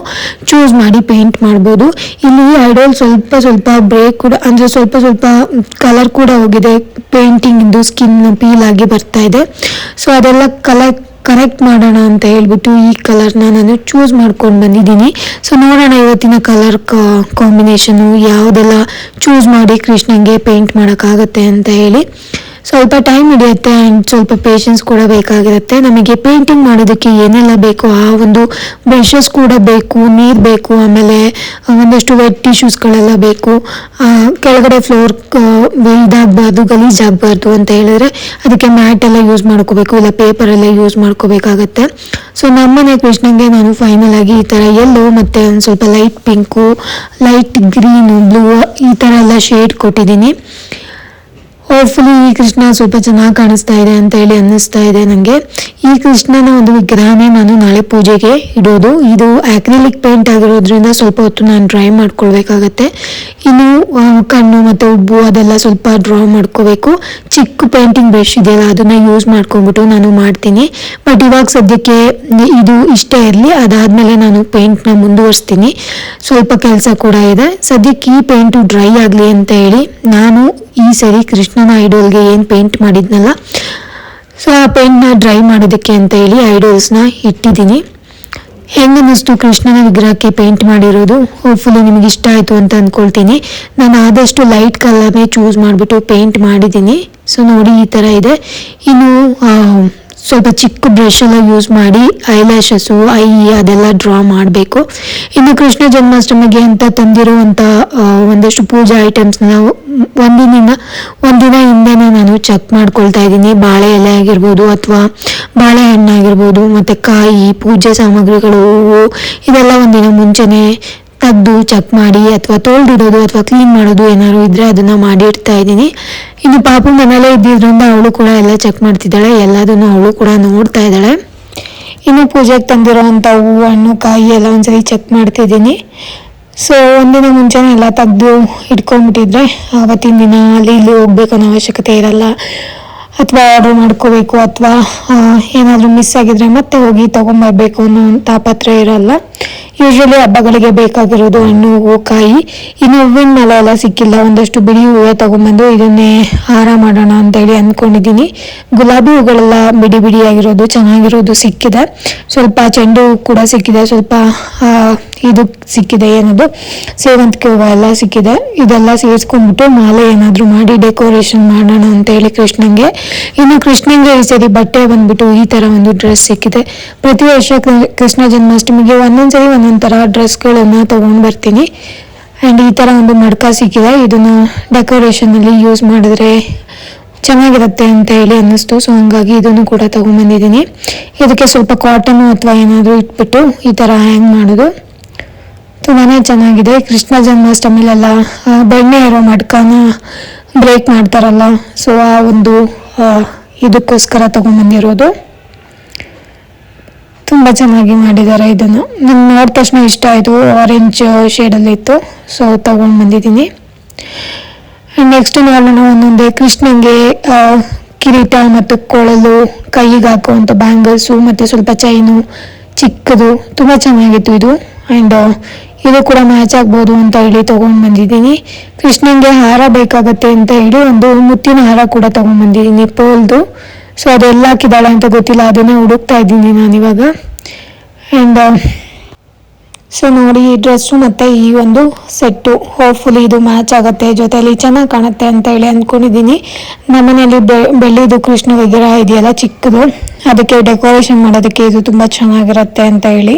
ಚೂಸ್ ಮಾಡಿ ಪೇಂಟ್ ಮಾಡ್ಬೋದು. ಇಲ್ಲಿ ಐಡೋಲ್ ಸ್ವಲ್ಪ ಸ್ವಲ್ಪ ಬ್ರೇಕ್ ಕೂಡ ಅಂದರೆ ಸ್ವಲ್ಪ ಸ್ವಲ್ಪ ಕಲರ್ ಕೂಡ ಹೋಗಿದೆ. ಪೇಂಟಿಂಗಿಂದು ಸ್ಕಿನ್ ಪೀಲ್ ಆಗಿ ಬರ್ತಾ ಇದೆ. ಸೊ ಅದೆಲ್ಲ ಕಲರ್ ಕರೆಕ್ಟ್ ಮಾಡೋಣ ಅಂತ ಹೇಳ್ಬಿಟ್ಟು ಈ ಕಲರ್ನ ನಾನು ಚೂಸ್ ಮಾಡ್ಕೊಂಡು ಬಂದಿದ್ದೀನಿ. ಸೊ ನೋಡೋಣ ಇವತ್ತಿನ ಕಲರ್ ಕಾಂಬಿನೇಷನು ಯಾವುದೆಲ್ಲ ಚೂಸ್ ಮಾಡಿ ಕೃಷ್ಣಂಗೆ ಪೇಂಟ್ ಮಾಡೋಕ್ಕಾಗತ್ತೆ ಅಂತ ಹೇಳಿ. ಸ್ವಲ್ಪ ಟೈಮ್ ಹಿಡಿಯುತ್ತೆ ಆ್ಯಂಡ್ ಸ್ವಲ್ಪ ಪೇಷನ್ಸ್ ಕೂಡ ಬೇಕಾಗಿರುತ್ತೆ. ನಮಗೆ ಪೇಂಟಿಂಗ್ ಮಾಡೋದಕ್ಕೆ ಏನೆಲ್ಲ ಬೇಕು ಆ ಒಂದು ಬ್ರಷಸ್ ಕೂಡ ಬೇಕು, ನೀರು ಬೇಕು, ಆಮೇಲೆ ಒಂದಷ್ಟು ವೆಟ್ ಟಿಶ್ಯೂಸ್ಗಳೆಲ್ಲ ಬೇಕು. ಕೆಳಗಡೆ ಫ್ಲೋರ್ ಇದಾಗಬಾರ್ದು ಗಲೀಜಾಗಬಾರ್ದು ಅಂತ ಹೇಳಿದ್ರೆ ಅದಕ್ಕೆ ಮ್ಯಾಟ್ ಎಲ್ಲ ಯೂಸ್ ಮಾಡ್ಕೋಬೇಕು, ಇಲ್ಲ ಪೇಪರ್ ಎಲ್ಲ ಯೂಸ್ ಮಾಡ್ಕೋಬೇಕಾಗತ್ತೆ. ಸೊ ನಮ್ಮನೆ ಕೃಷ್ಣಂಗೆ ನಾನು ಫೈನಲ್ ಆಗಿ ಈ ಥರ ಎಲ್ಲೋ ಮತ್ತು ಒಂದು ಸ್ವಲ್ಪ light pink light green blue ಈ ಥರ ಎಲ್ಲ ಶೇಡ್ ಕೊಟ್ಟಿದ್ದೀನಿ. ಹೋಪ್ಫುಲಿ ಈ ಕೃಷ್ಣ ಸ್ವಲ್ಪ ಚೆನ್ನಾಗಿ ಕಾಣಿಸ್ತಾ ಇದೆ ಅಂತ ಹೇಳಿ ಅನ್ನಿಸ್ತಾ ಇದೆ ನನಗೆ ಈ ಕೃಷ್ಣನ ಒಂದು ವಿಗ್ರಹನೇ ನಾನು ನಾಳೆ ಪೂಜೆಗೆ ಇಡೋದು. ಇದು ಆಕ್ರಿಲಿಕ್ ಪೇಂಟ್ ಆಗಿರೋದ್ರಿಂದ ಸ್ವಲ್ಪ ಹೊತ್ತು ನಾನು ಡ್ರೈ ಮಾಡ್ಕೊಳ್ಬೇಕಾಗತ್ತೆ. ಇನ್ನು ಕಣ್ಣು ಮತ್ತು ಉಬ್ಬು ಅದೆಲ್ಲ ಸ್ವಲ್ಪ ಡ್ರಾ ಮಾಡ್ಕೋಬೇಕು. ಚಿಕ್ಕ ಪೇಂಟಿಂಗ್ ಬ್ರಷ್ ಇದೆಯಲ್ಲ, ಅದನ್ನ ಯೂಸ್ ಮಾಡ್ಕೊಂಡ್ಬಿಟ್ಟು ನಾನು ಮಾಡ್ತೀನಿ. ಬಟ್ ಇವಾಗ ಸದ್ಯಕ್ಕೆ ಇದು ಇಷ್ಟೇ ಇರಲಿ, ಅದಾದಮೇಲೆ ನಾನು ಪೇಂಟ್ನ ಮುಂದುವರಿಸ್ತೀನಿ. ಸ್ವಲ್ಪ ಕೆಲಸ ಕೂಡ ಇದೆ. ಸದ್ಯಕ್ಕೆ ಈ ಪೇಂಟು ಡ್ರೈ ಆಗಲಿ ಅಂತ ಹೇಳಿ ನಾನು ಈ ಸರಿ ಕೃಷ್ಣನ ಐಡೋಲ್ಗೆ ಏನು ಪೇಂಟ್ ಮಾಡಿದ್ನಲ್ಲ? ಸೊ ಆ ಪೇಂಟ್ನ ಡ್ರೈ ಮಾಡೋದಕ್ಕೆ ಅಂತ ಹೇಳಿ ಐಡೋಲ್ಸ್ನ ಇಟ್ಟಿದ್ದೀನಿ. ಹೆಂಗೆ ಅನ್ನಿಸ್ತು ಕೃಷ್ಣನ ವಿಗ್ರಹಕ್ಕೆ ಪೇಂಟ್ ಮಾಡಿರೋದು? ಹೋಪ್ಫುಲಿ ನಿಮ್ಗೆ ಇಷ್ಟ ಆಯಿತು ಅಂತ ಅಂದ್ಕೊಳ್ತೀನಿ ನಾನು ಆದಷ್ಟು ಲೈಟ್ ಕಲರ್ನೇ ಚೂಸ್ ಮಾಡಿಬಿಟ್ಟು ಪೇಂಟ್ ಮಾಡಿದ್ದೀನಿ. ಸೊ ನೋಡಿ ಈ ಥರ ಇದೆ. ಇನ್ನು ಸ್ವಲ್ಪ ಚಿಕ್ಕ ಬ್ರಷ್ ಎಲ್ಲ ಯೂಸ್ ಮಾಡಿ ಐಲ್ಯಾಶಸ್ಸು ಐ ಅದೆಲ್ಲ ಡ್ರಾ ಮಾಡಬೇಕು. ಇನ್ನು ಕೃಷ್ಣ ಜನ್ಮಾಷ್ಟಮಿಗೆ ಅಂತ ತಂದಿರುವಂಥ ಒಂದಷ್ಟು ಪೂಜಾ ಐಟಮ್ಸ್ನ ಒಂದಿನ ಒಂದಿನ ಹಿಂದೆನೇ ನಾನು ಚೆಕ್ ಮಾಡ್ಕೊಳ್ತಾ ಇದ್ದೀನಿ. ಬಾಳೆ ಎಲೆ ಆಗಿರ್ಬೋದು ಅಥವಾ ಬಾಳೆಹಣ್ಣು ಆಗಿರ್ಬೋದು, ಮತ್ತು ಕಾಯಿ, ಪೂಜೆ ಸಾಮಗ್ರಿಗಳು, ಹೂವು, ಇದೆಲ್ಲ ಒಂದಿನ ಮುಂಚೆನೇ ತೆಗೆದು ಚೆಕ್ ಮಾಡಿ ಅಥವಾ ತೋಳ್ದಿಡೋದು ಅಥವಾ ಕ್ಲೀನ್ ಮಾಡೋದು ಏನಾದ್ರು ಇದ್ರೆ ಅದನ್ನ ಮಾಡಿ ಇಡ್ತಾ ಇದ್ದೀನಿ. ಇನ್ನು ಪಾಪು ಮನೇಲೇ ಇದ್ದಿದ್ರಿಂದ ಅವಳು ಕೂಡ ಎಲ್ಲ ಚೆಕ್ ಮಾಡ್ತಿದ್ದಾಳೆ. ಎಲ್ಲದನ್ನು ಅವಳು ಕೂಡ ನೋಡ್ತಾ ಇದ್ದಾಳೆ. ಇನ್ನು ಪೂಜೆಗೆ ತಂದಿರೋವಂಥ ಹೂವು, ಹಣ್ಣು, ಕಾಯಿ ಎಲ್ಲ ಒಂದ್ಸರಿ ಚೆಕ್ ಮಾಡ್ತಿದ್ದೀನಿ. ಸೊ ಒಂದಿನ ಮುಂಚೆನೇ ಎಲ್ಲ ತೆಗೆದು ಇಟ್ಕೊಂಡ್ಬಿಟ್ಟಿದ್ರೆ ಆವತ್ತಿನ ದಿನ ಅಲ್ಲಿ ಇಲ್ಲಿ ಹೋಗ್ಬೇಕು ಅನ್ನೋ ಅವಶ್ಯಕತೆ ಇರಲ್ಲ. ಅಥವಾ ಆರ್ಡರ್ ಮಾಡ್ಕೋಬೇಕು ಅಥವಾ ಏನಾದರೂ ಮಿಸ್ ಆಗಿದ್ರೆ ಮತ್ತೆ ಹೋಗಿ ತೊಗೊಂಬರ್ಬೇಕು ಅನ್ನೋ ತಾಪತ್ರ ಇರಲ್ಲ. ಯೂಶ್ವಲಿ ಹಬ್ಬಗಳಿಗೆ ಬೇಕಾಗಿರೋದು ಹಣ್ಣು ಹೂವು ಕಾಯಿ ಇನ್ನು ಹೂವಿನ ಮಳೆ ಎಲ್ಲ ಸಿಕ್ಕಿಲ್ಲ. ಒಂದಷ್ಟು ಬಿಳಿ ಹೂವೇ ತಗೊಂಬಂದು ಇದನ್ನೇ ಹಾರ ಮಾಡೋಣ ಅಂತೇಳಿ ಅಂದ್ಕೊಂಡಿದ್ದೀನಿ. ಗುಲಾಬಿ ಹೂಗಳೆಲ್ಲ ಬಿಡಿ ಬಿಡಿಯಾಗಿರೋದು, ಚೆನ್ನಾಗಿರೋದು ಸಿಕ್ಕಿದೆ. ಸ್ವಲ್ಪ ಚೆಂಡು ಕೂಡ ಸಿಕ್ಕಿದೆ. ಸ್ವಲ್ಪ ಇದು ಸಿಕ್ಕಿದೆ ಏನದು? ಸೇವಂತಿಗೆ ಹೂವು ಎಲ್ಲ ಸಿಕ್ಕಿದೆ. ಇದೆಲ್ಲ ಸೇರಿಸ್ಕೊಂಡ್ಬಿಟ್ಟು ಮಾಲೆ ಏನಾದರೂ ಮಾಡಿ ಡೆಕೋರೇಷನ್ ಮಾಡೋಣ ಅಂತ ಹೇಳಿ ಕೃಷ್ಣಂಗೆ. ಇನ್ನು ಕೃಷ್ಣಂಗೆ ಈ ಸರಿ ಬಟ್ಟೆ ಬಂದ್ಬಿಟ್ಟು ಈ ಥರ ಒಂದು ಡ್ರೆಸ್ ಸಿಕ್ಕಿದೆ. ಪ್ರತಿ ವರ್ಷ ಕೃಷ್ಣ ಜನ್ಮಾಷ್ಟಮಿಗೆ ಒಂದೊಂದು ಸರಿ ಒಂದೊಂದು ಥರ ಡ್ರೆಸ್ಗಳನ್ನು ತೊಗೊಂಡು ಬರ್ತೀನಿ. ಆ್ಯಂಡ್ ಈ ಥರ ಒಂದು ಮಡ್ಕ ಸಿಕ್ಕಿದೆ. ಇದನ್ನು ಡೆಕೋರೇಷನಲ್ಲಿ ಯೂಸ್ ಮಾಡಿದ್ರೆ ಚೆನ್ನಾಗಿರುತ್ತೆ ಅಂತ ಹೇಳಿ ಅನ್ನಿಸ್ತು. ಸೊ ಹಂಗಾಗಿ ಇದನ್ನು ಕೂಡ ತೊಗೊಂಬಂದಿದ್ದೀನಿ ಇದಕ್ಕೆ ಸ್ವಲ್ಪ ಕಾಟನು ಅಥವಾ ಏನಾದರೂ ಇಟ್ಬಿಟ್ಟು ಈ ಥರ ಹ್ಯಾಂಗ್ ಮಾಡೋದು. ತುಂಬಾ ಚೆನ್ನಾಗಿದೆ. ಕೃಷ್ಣ ಜನ್ಮಾಷ್ಟಮಿಲೆಲ್ಲ ಬೆಣ್ಣೆ ಇರೋ ಮಡ್ಕನ ಬ್ರೇಕ್ ಮಾಡ್ತಾರಲ್ಲ. ಸೊ ಆ ಒಂದು ಇದಕ್ಕೋಸ್ಕರ ತೊಗೊಂಬಂದಿರೋದು. ತುಂಬ ಚೆನ್ನಾಗಿ ಮಾಡಿದ್ದಾರೆ ಇದನ್ನು. ನಂಗೆ ನೋಡಿದ ತಕ್ಷಣ ಇಷ್ಟ ಆಯಿತು. ಆರೆಂಜ್ ಶೇಡಲ್ಲಿ ಇತ್ತು. ಸೊ ತಗೊಂಡು ಬಂದಿದ್ದೀನಿ ನೆಕ್ಸ್ಟ್ ನಾನು ಒಂದೊಂದೇ. ಕೃಷ್ಣಂಗೆ ಆ, ಕಿರೀಟ ಮತ್ತು ಕೊಳಲು ಕೈಗೆ ಹಾಕುವಂಥ ಬ್ಯಾಂಗಲ್ಸು ಮತ್ತು ಸ್ವಲ್ಪ ಚೈನು ಚಿಕ್ಕದು, ತುಂಬ ಚೆನ್ನಾಗಿತ್ತು ಇದು. ಆ್ಯಂಡ್ ಇದು ಕೂಡ ಮ್ಯಾಚ್ ಆಗ್ಬೋದು ಅಂತ ಹೇಳಿ ತೊಗೊಂಡು ಬಂದಿದ್ದೀನಿ. ಕೃಷ್ಣನಿಗೆ ಹಾರ ಬೇಕಾಗತ್ತೆ ಅಂತ ಹೇಳಿ ಒಂದು ಮುತ್ತಿನ ಹಾರ ಕೂಡ ತೊಗೊಂಡು ಬಂದಿದ್ದೀನಿ ಪೋಲ್ದು ಸೊ ಅದೆಲ್ಲ ಹಾಕಿದ್ದಾಳೆ ಅಂತ ಗೊತ್ತಿಲ್ಲ, ಅದನ್ನೇ ಹುಡುಕ್ತಾ ಇದ್ದೀನಿ ನಾನಿವಾಗ. ಆ್ಯಂಡ್ ಸೊ ನೋಡಿ, ಈ ಡ್ರೆಸ್ಸು ಮತ್ತು ಈ ಒಂದು ಸೆಟ್ಟು ಹೋಪ್ಫುಲಿ ಇದು ಮ್ಯಾಚ್ ಆಗುತ್ತೆ. ಜೊತೆಯಲ್ಲಿ ಚೆನ್ನಾಗಿ ಕಾಣುತ್ತೆ ಅಂತ ಹೇಳಿ ಅಂದ್ಕೊಂಡಿದ್ದೀನಿ ಮನೆಯಲ್ಲಿ ಬೆ, ಬೆಳ್ಳಿದು ಕೃಷ್ಣ ವಿಗ್ರಹ ಇದೆಯಲ್ಲ, ಚಿಕ್ಕದು. ಅದಕ್ಕೆ ಡೆಕೋರೇಷನ್ ಮಾಡೋದಕ್ಕೆ ಇದು ತುಂಬ ಚೆನ್ನಾಗಿರುತ್ತೆ ಅಂತ ಹೇಳಿ.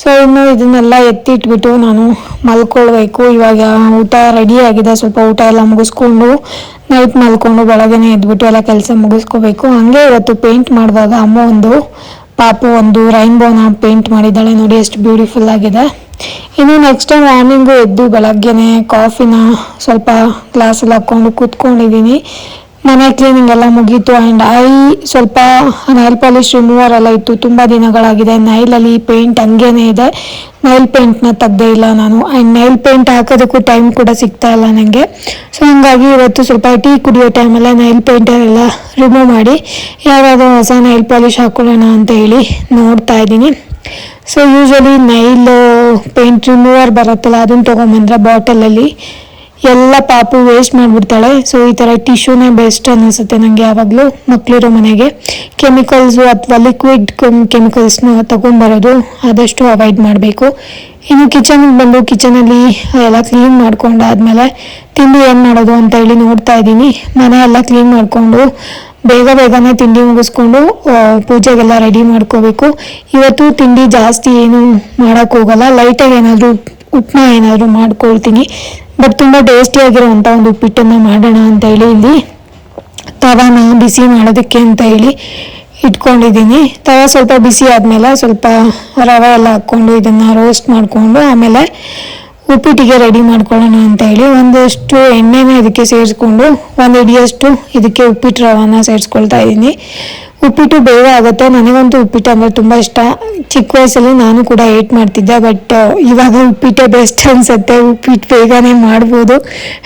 ಸೊ ಇನ್ನು ಇದನ್ನೆಲ್ಲ ಎತ್ತಿಟ್ಬಿಟ್ಟು ನಾನು ಮಲ್ಕೊಳ್ಬೇಕು. ಇವಾಗ ಊಟ ರೆಡಿ ಆಗಿದೆ. ಸ್ವಲ್ಪ ಊಟ ಎಲ್ಲ ಮುಗಿಸ್ಕೊಂಡು ನೈಟ್ ಮಲ್ಕೊಂಡು ಬೆಳಗ್ಗೆನೆ ಎದ್ಬಿಟ್ಟು ಎಲ್ಲ ಕೆಲಸ ಮುಗಿಸ್ಕೋಬೇಕು. ಹಂಗೆ ಇವತ್ತು ಪೇಂಟ್ ಮಾಡಿದಾಗ ಅಮ್ಮ ಒಂದು ಪಾಪು ಒಂದು ರೈನ್ಬೋನ ಪೇಂಟ್ ಮಾಡಿದ್ದಾಳೆ. ನೋಡಿ ಎಷ್ಟು ಬ್ಯೂಟಿಫುಲ್ ಆಗಿದೆ. ಇನ್ನು ನೆಕ್ಸ್ಟ್ ಟೈಮ್ ಮಾರ್ನಿಂಗು ಎದ್ದು ಬೆಳಗ್ಗೆನೆ ಕಾಫಿನ ಸ್ವಲ್ಪ ಗ್ಲಾಸಲ್ಲಿ ಹಾಕ್ಕೊಂಡು ಕೂತ್ಕೊಂಡಿದ್ದೀನಿ. ಮನೆ ಕ್ಲೀನಿಂಗ್ ಎಲ್ಲ ಮುಗೀತು ಆ್ಯಂಡ್ ಐ ಸ್ವಲ್ಪ ನೈಲ್ ಪಾಲಿಶ್ ರಿಮೂವರ್ ಎಲ್ಲ ಇತ್ತು. ತುಂಬ ದಿನಗಳಾಗಿದೆ. ನೈಲಲ್ಲಿ ಪೇಂಟ್ ಹಂಗೇನೆ ಇದೆ. ನೈಲ್ ಪೇಂಟ್ನ ತೆಗ್ದೇ ಇಲ್ಲ ನಾನು. ಆ್ಯಂಡ್ ನೈಲ್ ಪೇಂಟ್ ಹಾಕೋದಕ್ಕೂ ಟೈಮ್ ಕೂಡ ಸಿಗ್ತಾ ಇಲ್ಲ ನನಗೆ ಸೊ ಹಂಗಾಗಿ ಇವತ್ತು ಸ್ವಲ್ಪ ಟೀ ಕುಡಿಯೋ ಟೈಮಲ್ಲೇ ನೈಲ್ ಪೇಂಟ್ ಎಲ್ಲ ರಿಮೂವ್ ಮಾಡಿ ಯಾರಾದರೂ ಹೊಸ ನೈಲ್ ಪಾಲಿಶ್ ಹಾಕೊಳ್ಳೋಣ ಅಂತ ಹೇಳಿ ನೋಡ್ತಾ ಇದ್ದೀನಿ. So usually nail paint remover ಬರುತ್ತಲ್ಲ, ಅದನ್ನು ತೊಗೊಂಬಂದ್ರೆ ಬಾಟಲಲ್ಲಿ ಎಲ್ಲ ಪಾಪು ವೇಸ್ಟ್ ಮಾಡಿಬಿಡ್ತಾಳೆ. ಸೊ ಈ ಥರ ಟಿಶ್ಯೂನೇ ಬೆಸ್ಟ್ ಅನ್ನಿಸುತ್ತೆ ನನಗೆ ಯಾವಾಗಲೂ ಮಕ್ಕಳಿರೋ ಮನೆಗೆ. ಕೆಮಿಕಲ್ಸು ಅಥವಾ ಲಿಕ್ವಿಡ್ ಕೆಮಿಕಲ್ಸ್ನ ತೊಗೊಂಬರೋದು ಆದಷ್ಟು ಅವಾಯ್ಡ್ ಮಾಡಬೇಕು. ಇನ್ನು ಕಿಚನಿಗೆ ಬಂದು ಕಿಚನಲ್ಲಿ ಎಲ್ಲ ಕ್ಲೀನ್ ಮಾಡ್ಕೊಂಡಾದಮೇಲೆ ತಿಂಡಿ ಏನು ಮಾಡೋದು ಅಂತ ಹೇಳಿ ನೋಡ್ತಾ ಇದ್ದೀನಿ. ಮನೆ ಎಲ್ಲ ಕ್ಲೀನ್ ಮಾಡಿಕೊಂಡು ಬೇಗ ಬೇಗನೆ ತಿಂಡಿ ಮುಗಿಸ್ಕೊಂಡು ಪೂಜೆಗೆಲ್ಲ ರೆಡಿ ಮಾಡ್ಕೋಬೇಕು. ಇವತ್ತು ತಿಂಡಿ ಜಾಸ್ತಿ ಏನು ಮಾಡೋಕ್ಕೋಗಲ್ಲ ಲೈಟಾಗಿ ಏನಾದರೂ ಉಪ್ಪನ್ನ ಏನಾದರೂ ಮಾಡ್ಕೊಳ್ತೀನಿ. ಬಟ್ ತುಂಬ ಟೇಸ್ಟಿಯಾಗಿರೋವಂಥ ಒಂದು ಉಪ್ಪಿಟ್ಟನ್ನು ಮಾಡೋಣ ಅಂತ ಹೇಳಿ ಇಲ್ಲಿ ತವಾನ ಬಿಸಿ ಮಾಡೋದಕ್ಕೆ ಅಂತ ಹೇಳಿ ಇಟ್ಕೊಂಡಿದ್ದೀನಿ. ತವ ಸ್ವಲ್ಪ ಬಿಸಿ ಆದಮೇಲೆ ಸ್ವಲ್ಪ ರವೆ ಎಲ್ಲ ಹಾಕ್ಕೊಂಡು ಇದನ್ನು ರೋಸ್ಟ್ ಮಾಡಿಕೊಂಡು ಆಮೇಲೆ ಉಪ್ಪಿಟ್ಟಿಗೆ ರೆಡಿ ಮಾಡ್ಕೊಳ್ಳೋಣ ಅಂತ ಹೇಳಿ ಒಂದಷ್ಟು ಎಣ್ಣೆನ ಇದಕ್ಕೆ ಸೇರಿಸ್ಕೊಂಡು, ಒಂದು ಇಡಿಯಷ್ಟು ಇದಕ್ಕೆ ಉಪ್ಪಿಟ್ಟು ರವಾನ ಸೇರಿಸ್ಕೊಳ್ತಾ ಇದ್ದೀನಿ. ಉಪ್ಪಿಟ್ಟು ಬೇಗ ಆಗುತ್ತೆ. ನನಗಂತೂ ಉಪ್ಪಿಟ್ಟು ಅಂದರೆ ತುಂಬ ಇಷ್ಟ. ಚಿಕ್ಕ ವಯಸ್ಸಲ್ಲಿ ನಾನು ಕೂಡ ಏಟ್ ಮಾಡ್ತಿದ್ದೆ ಬಟ್ ಇವಾಗ ಉಪ್ಪಿಟ್ಟೆ ಬೆಸ್ಟ್ ಅನಿಸುತ್ತೆ. ಉಪ್ಪಿಟ್ಟು ಬೇಗನೆ ಮಾಡ್ಬೋದು.